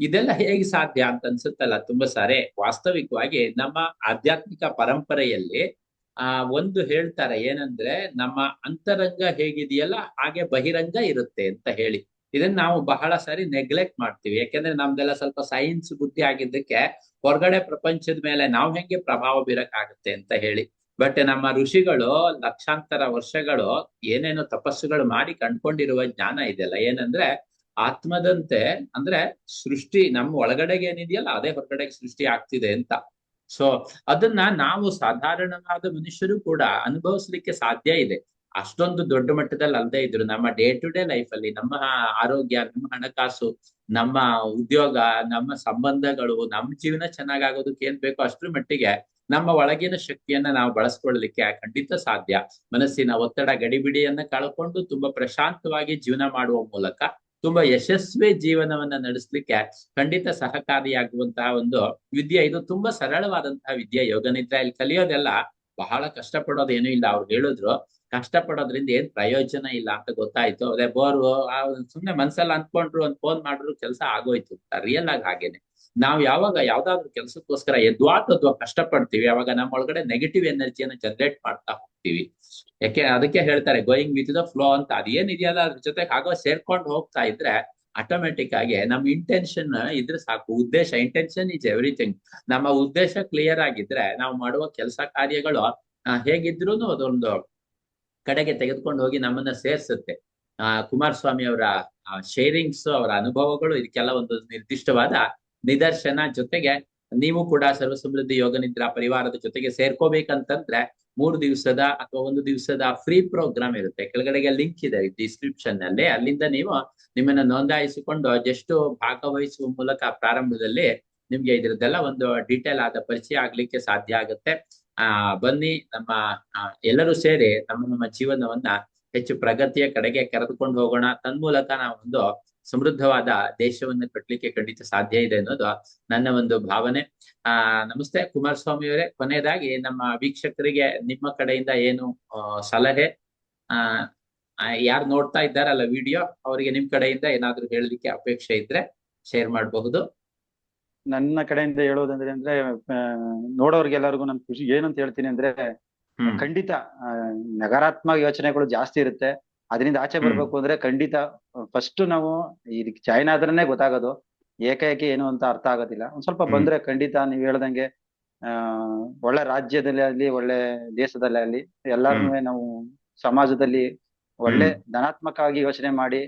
ಇದೆಲ್ಲ ಹೇಗೆ ಸಾಧ್ಯ ಅಂತ ಅನ್ಸುತ್ತಲ್ಲ? ತುಂಬಾ ಸಾರಿ. ವಾಸ್ತವಿಕವಾಗಿ ನಮ್ಮ ಆಧ್ಯಾತ್ಮಿಕ ಪರಂಪರೆಯಲ್ಲಿ, ಆ, ಒಂದು ಹೇಳ್ತಾರೆ ಏನಂದ್ರೆ, ನಮ್ಮ ಅಂತರಂಗ ಹೇಗಿದೆಯಲ್ಲ, ಹಾಗೆ ಬಹಿರಂಗ ಇರುತ್ತೆ ಅಂತ ಹೇಳಿ. ಇದನ್ನ ನಾವು ಬಹಳ ಸಾರಿ ನೆಗ್ಲೆಕ್ಟ್ ಮಾಡ್ತೀವಿ. ಯಾಕೆಂದ್ರೆ ನಮ್ದೆಲ್ಲ ಸ್ವಲ್ಪ ಸೈನ್ಸ್ ಬುದ್ಧಿ ಆಗಿದ್ದಕ್ಕೆ ಹೊರಗಡೆ ಪ್ರಪಂಚದ ಮೇಲೆ ನಾವು ಹೆಂಗೆ ಪ್ರಭಾವ ಬೀರಕ್ಕಾಗುತ್ತೆ ಅಂತ ಹೇಳಿ. ಬಟ್ ನಮ್ಮ ಋಷಿಗಳು, ಲಕ್ಷಾಂತರ ವರ್ಷಗಳು ಏನೇನೋ ತಪಸ್ಸುಗಳು ಮಾಡಿ ಕಂಡ್ಕೊಂಡಿರುವ ಜ್ಞಾನ ಇದೆಲ್ಲ. ಏನಂದ್ರೆ ಆತ್ಮದಂತೆ ಅಂದ್ರೆ ಸೃಷ್ಟಿ ನಮ್ಮ ಒಳಗಡೆಗೆ ಏನಿದೆಯಲ್ಲ, ಅದೇ ಹೊರಗಡೆಗೆ ಸೃಷ್ಟಿ ಆಗ್ತಿದೆ ಅಂತ. ಸೊ ಅದನ್ನ ನಾವು ಸಾಧಾರಣವಾದ ಮನುಷ್ಯರು ಕೂಡ ಅನುಭವಿಸ್ಲಿಕ್ಕೆ ಸಾಧ್ಯ ಇದೆ. ಅಷ್ಟೊಂದು ದೊಡ್ಡ ಮಟ್ಟದಲ್ಲಿ ಅಲ್ಲದೆ ಇದ್ರು. ನಮ್ಮ ಡೇ ಟು ಡೇ ಲೈಫ್ ಅಲ್ಲಿ ನಮ್ಮ ಆರೋಗ್ಯ, ನಮ್ಮ ಹಣಕಾಸು, ನಮ್ಮ ಉದ್ಯೋಗ, ನಮ್ಮ ಸಂಬಂಧಗಳು, ನಮ್ಮ ಜೀವನ ಚೆನ್ನಾಗಾಗೋದಕ್ಕೆ ಏನ್ ಬೇಕೋ ಅಷ್ಟ್ರ ಮಟ್ಟಿಗೆ ನಮ್ಮ ಒಳಗಿನ ಶಕ್ತಿಯನ್ನ ನಾವು ಬಳಸ್ಕೊಳ್ಳಲಿಕ್ಕೆ ಖಂಡಿತ ಸಾಧ್ಯ. ಮನಸ್ಸಿನ ಒತ್ತಡ, ಗಡಿಬಿಡಿಯನ್ನ ಕಳ್ಕೊಂಡು ತುಂಬಾ ಪ್ರಶಾಂತವಾಗಿ ಜೀವನ ಮಾಡುವ ಮೂಲಕ ತುಂಬಾ ಯಶಸ್ವಿ ಜೀವನವನ್ನ ನಡೆಸಲಿಕ್ಕೆ ಖಂಡಿತ ಸಹಕಾರಿಯಾಗುವಂತಹ ಒಂದು ವಿದ್ಯೆ. ಇದು ತುಂಬಾ ಸರಳವಾದಂತಹ ವಿದ್ಯೆ. ಯೋಗ ನಿದ್ರೆ ಇಲ್ಲಿ ಕಲಿಯೋದೆಲ್ಲ ಬಹಳ ಕಷ್ಟ ಏನು ಇಲ್ಲ. ಅವ್ರು ಹೇಳಿದ್ರು ಕಷ್ಟ ಪಡೋದ್ರಿಂದ ಏನ್ ಪ್ರಯೋಜನ ಇಲ್ಲ ಅಂತ ಗೊತ್ತಾಯ್ತು. ಅದೇ ಬೋರ್ ಸುಮ್ನೆ ಮನ್ಸಲ್ಲಿ ಅನ್ಕೊಂಡ್ರು ಒಂದ್ ಫೋನ್ ಮಾಡಿದ್ರು ಕೆಲಸ ಆಗೋಯ್ತು. ರಿಯಲ್ ಆಗಿ ಹಾಗೇನೆ. ನಾವ್ ಯಾವಾಗ ಯಾವ್ದಾದ್ರು ಕೆಲ್ಸಕ್ಕೋಸ್ಕರ ಅಥವಾ ಕಷ್ಟ ಪಡ್ತೀವಿ ಅವಾಗ ನಮ್ಮ ಒಳಗಡೆ ನೆಗೆಟಿವ್ ಎನರ್ಜಿಯನ್ನು ಜನರೇಟ್ ಮಾಡ್ತಾ ಹೋಗ್ತೀವಿ. ಯಾಕೆ ಅದಕ್ಕೆ ಹೇಳ್ತಾರೆ ಗೋಯಿಂಗ್ ವಿತ್ ದ ಫ್ಲೋ ಅಂತ ಅದೇನಿದೆಯಲ್ಲ ಅದ್ರ ಜೊತೆಗೆ ಆಗೋ ಸೇರ್ಕೊಂಡು ಹೋಗ್ತಾ ಇದ್ರೆ ಆಟೋಮೆಟಿಕ್ ಆಗಿ ನಮ್ಮ ಇಂಟೆನ್ಷನ್ ಇದ್ರೆ ಸಾಕು. ಉದ್ದೇಶ ಇಂಟೆನ್ಷನ್ ಇಸ್ ಎವ್ರಿಥಿಂಗ್ ನಮ್ಮ ಉದ್ದೇಶ ಕ್ಲಿಯರ್ ಆಗಿದ್ರೆ ನಾವು ಮಾಡುವ ಕೆಲಸ ಕಾರ್ಯಗಳು ಹೇಗಿದ್ರು ಅದೊಂದು ಕಡೆಗೆ ತೆಗೆದುಕೊಂಡು ಹೋಗಿ ನಮ್ಮನ್ನ ಸೇರ್ಸುತ್ತೆ. ಆ, ಕುಮಾರಸ್ವಾಮಿ ಅವರ ಶೇರಿಂಗ್ಸ್ ಅವರ ಅನುಭವಗಳು ಇದಕ್ಕೆಲ್ಲ ಒಂದು ನಿರ್ದಿಷ್ಟವಾದ ನಿದರ್ಶನ ಜೊತೆಗೆ ನೀವು ಕೂಡ ಸರ್ವ ಸಮೃದ್ಧಿ ಯೋಗ ನಿದ್ರಾ ಪರಿವಾರದ ಜೊತೆಗೆ ಸೇರ್ಕೋಬೇಕಂತಂದ್ರೆ ಮೂರು ದಿವಸದ ಅಥವಾ ಒಂದು ದಿವಸದ ಫ್ರೀ ಪ್ರೋಗ್ರಾಮ್ ಇರುತ್ತೆ. ಕೆಳಗಡೆಗೆ ಲಿಂಕ್ ಇದೆ ಡಿಸ್ಕ್ರಿಪ್ಷನ್ನಲ್ಲಿ ಅಲ್ಲಿಂದ ನೀವು ನಿಮ್ಮನ್ನ ನೋಂದಾಯಿಸಿಕೊಂಡು ಜಸ್ಟ್ ಭಾಗವಹಿಸುವ ಮೂಲಕ ಪ್ರಾರಂಭದಲ್ಲಿ ನಿಮ್ಗೆ ಇದ್ರದ್ದೆಲ್ಲ ಒಂದು ಡೀಟೇಲ್ ಆದ ಪರಿಚಯ ಆಗ್ಲಿಕ್ಕೆ ಸಾಧ್ಯ ಆಗುತ್ತೆ. ಆ, ಬನ್ನಿ, ನಮ್ಮ ಎಲ್ಲರೂ ಸೇರಿ ನಮ್ಮ ನಮ್ಮ ಜೀವನವನ್ನ ಹೆಚ್ಚು ಪ್ರಗತಿಯ ಕಡೆಗೆ ಕರೆದುಕೊಂಡು ಹೋಗೋಣ. ತನ್ಮೂಲಕ ನಾವು ಒಂದು ಸಮೃದ್ಧವಾದ ದೇಶವನ್ನು ಕಟ್ಟಲಿಕ್ಕೆ ಖಂಡಿತ ಸಾಧ್ಯ ಇದೆ ಅನ್ನೋದು ನನ್ನ ಒಂದು ಭಾವನೆ. ಆ ನಮಸ್ತೆ ಕುಮಾರಸ್ವಾಮಿ ಅವರೇ ಕೊನೆಯದಾಗಿ ನಮ್ಮ ವೀಕ್ಷಕರಿಗೆ ನಿಮ್ಮ ಕಡೆಯಿಂದ ಏನು ಸಲಹೆ? ಆ ಯಾರು ನೋಡ್ತಾ ಇದ್ದಾರಲ್ಲ ವಿಡಿಯೋ ಅವರಿಗೆ ನಿಮ್ ಕಡೆಯಿಂದ ಏನಾದ್ರು ಹೇಳಲಿಕ್ಕೆ ಅಪೇಕ್ಷೆ ಇದ್ರೆ ಶೇರ್ ಮಾಡಬಹುದು. ನನ್ನ ಕಡೆಯಿಂದ ಹೇಳೋದಂದ್ರೆ ಅಂದ್ರೆ ನೋಡೋರ್ಗೆಲ್ಲರಿಗೂ ನನ್ ಖುಷಿ ಏನಂತ ಹೇಳ್ತೀನಿ ಅಂದ್ರೆ ಖಂಡಿತ ನಕಾರಾತ್ಮಕ ಯೋಚನೆಗಳು ಜಾಸ್ತಿ ಇರುತ್ತೆ. ಅದರಿಂದ ಆಚೆ ಬರ್ಬೇಕು ಅಂದ್ರೆ ಖಂಡಿತ ಫಸ್ಟ್ ನಾವು ಇದಕ್ಕೆ ಜಾಯ್ನ್ ಆದ್ರೇನೆ ಗೊತ್ತಾಗೋದು. ಏಕಾಏಕಿ ಏನು ಅಂತ ಅರ್ಥ ಆಗೋದಿಲ್ಲ. ಒಂದ್ ಸ್ವಲ್ಪ ಬಂದ್ರೆ ಖಂಡಿತ ನೀವ್ ಹೇಳ್ದಂಗೆ ಆ ಒಳ್ಳೆ ರಾಜ್ಯದಲ್ಲಿ ಆಗ್ಲಿ ಒಳ್ಳೆ ದೇಶದಲ್ಲಿ ಆಗ್ಲಿ ಎಲ್ಲಾರು ನಾವು ಸಮಾಜದಲ್ಲಿ ಒಳ್ಳೆ ಧನಾತ್ಮಕವಾಗಿ ಯೋಚನೆ ಮಾಡಿ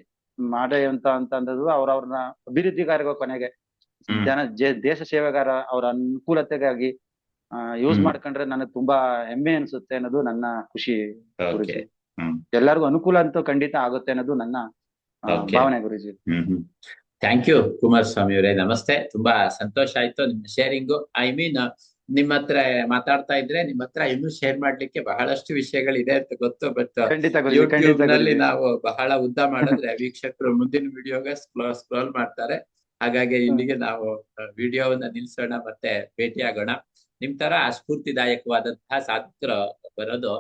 ಅಂತ ಅಂತಂದದ್ದು ಅವ್ರವ್ರನ್ನ ಅಭಿವೃದ್ಧಿಗಾರಗ ಕೊನೆಗೆ. ಜನ ದೇಶ ಸೇವೆಗಾರ ಅವ್ರ ಅನುಕೂಲತೆಗಾಗಿ ಯೂಸ್ ಮಾಡ್ಕೊಂಡ್ರೆ ನನಗೆ ತುಂಬಾ ಹೆಮ್ಮೆ ಅನ್ಸುತ್ತೆ ಅನ್ನೋದು ನನ್ನ ಖುಷಿ ಎಲ್ಲರಿಗೂ ಅನುಕೂಲ ಅಂತೂ ಖಂಡಿತ ಆಗುತ್ತೆ ಅನ್ನೋದು ನನ್ನ ಭಾವನೆ ಗುರುಜಿ. ಥ್ಯಾಂಕ್ ಯು ಕುಮಾರಸ್ವಾಮಿ ಅವರೇ. ನಮಸ್ತೆ. ತುಂಬಾ ಸಂತೋಷ ಆಯ್ತು ನಿಮ್ಮ ಶೇರಿಂಗು ಐ ಮೀನ್ ನಿಮ್ಮ ಹತ್ರ ಮಾತಾಡ್ತಾ ಇದ್ರೆ ನಿಮ್ಮ ಹತ್ರ ಇನ್ನೂ ಶೇರ್ ಮಾಡ್ಲಿಕ್ಕೆ ಬಹಳಷ್ಟು ವಿಷಯಗಳಿದೆ ಅಂತ ಗೊತ್ತು ಬಟ್ ಯೂಟ್ಯೂಬ್ನಲ್ಲಿ ನಾವು ಬಹಳ ಉದ್ದ ಮಾಡಿದ್ರೆ ವೀಕ್ಷಕರು ಮುಂದಿನ ವಿಡಿಯೋಗೆ ಸ್ಕ್ರೋಲ್ ಮಾಡ್ತಾರೆ. ಹಾಗಾಗಿ ಇಲ್ಲಿಗೆ ನಾವು ವಿಡಿಯೋವನ್ನ ನಿಲ್ಸೋಣ ಮತ್ತೆ ಭೇಟಿ ಆಗೋಣ ನಿಮ್ ತರ ಸ್ಫೂರ್ತಿದಾಯಕವಾದಂತಹ ಸಾಧಕರು ಬರೋದು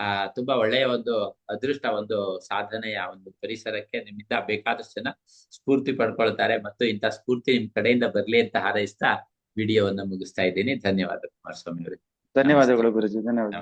ಆ ತುಂಬಾ ಒಳ್ಳೆಯ ಒಂದು ಅದೃಷ್ಟ ಒಂದು ಸಾಧನೆಯ ಒಂದು ಪರಿಸರಕ್ಕೆ ನಿಮ್ಮಿಂದ ಬೇಕಾದಷ್ಟು ಜನ ಸ್ಫೂರ್ತಿ ಪಡ್ಕೊಳ್ತಾರೆ ಮತ್ತು ಇಂಥ ಸ್ಫೂರ್ತಿ ನಿಮ್ ಕಡೆಯಿಂದ ಬರ್ಲಿ ಅಂತ ಹಾರೈಸ್ತಾ ವಿಡಿಯೋವನ್ನು ಮುಗಿಸ್ತಾ ಇದ್ದೀನಿ. ಧನ್ಯವಾದ ಕುಮಾರಸ್ವಾಮಿ ಅವರೇ ಧನ್ಯವಾದಗಳು ಗುರುಜಿ ಧನ್ಯವಾದ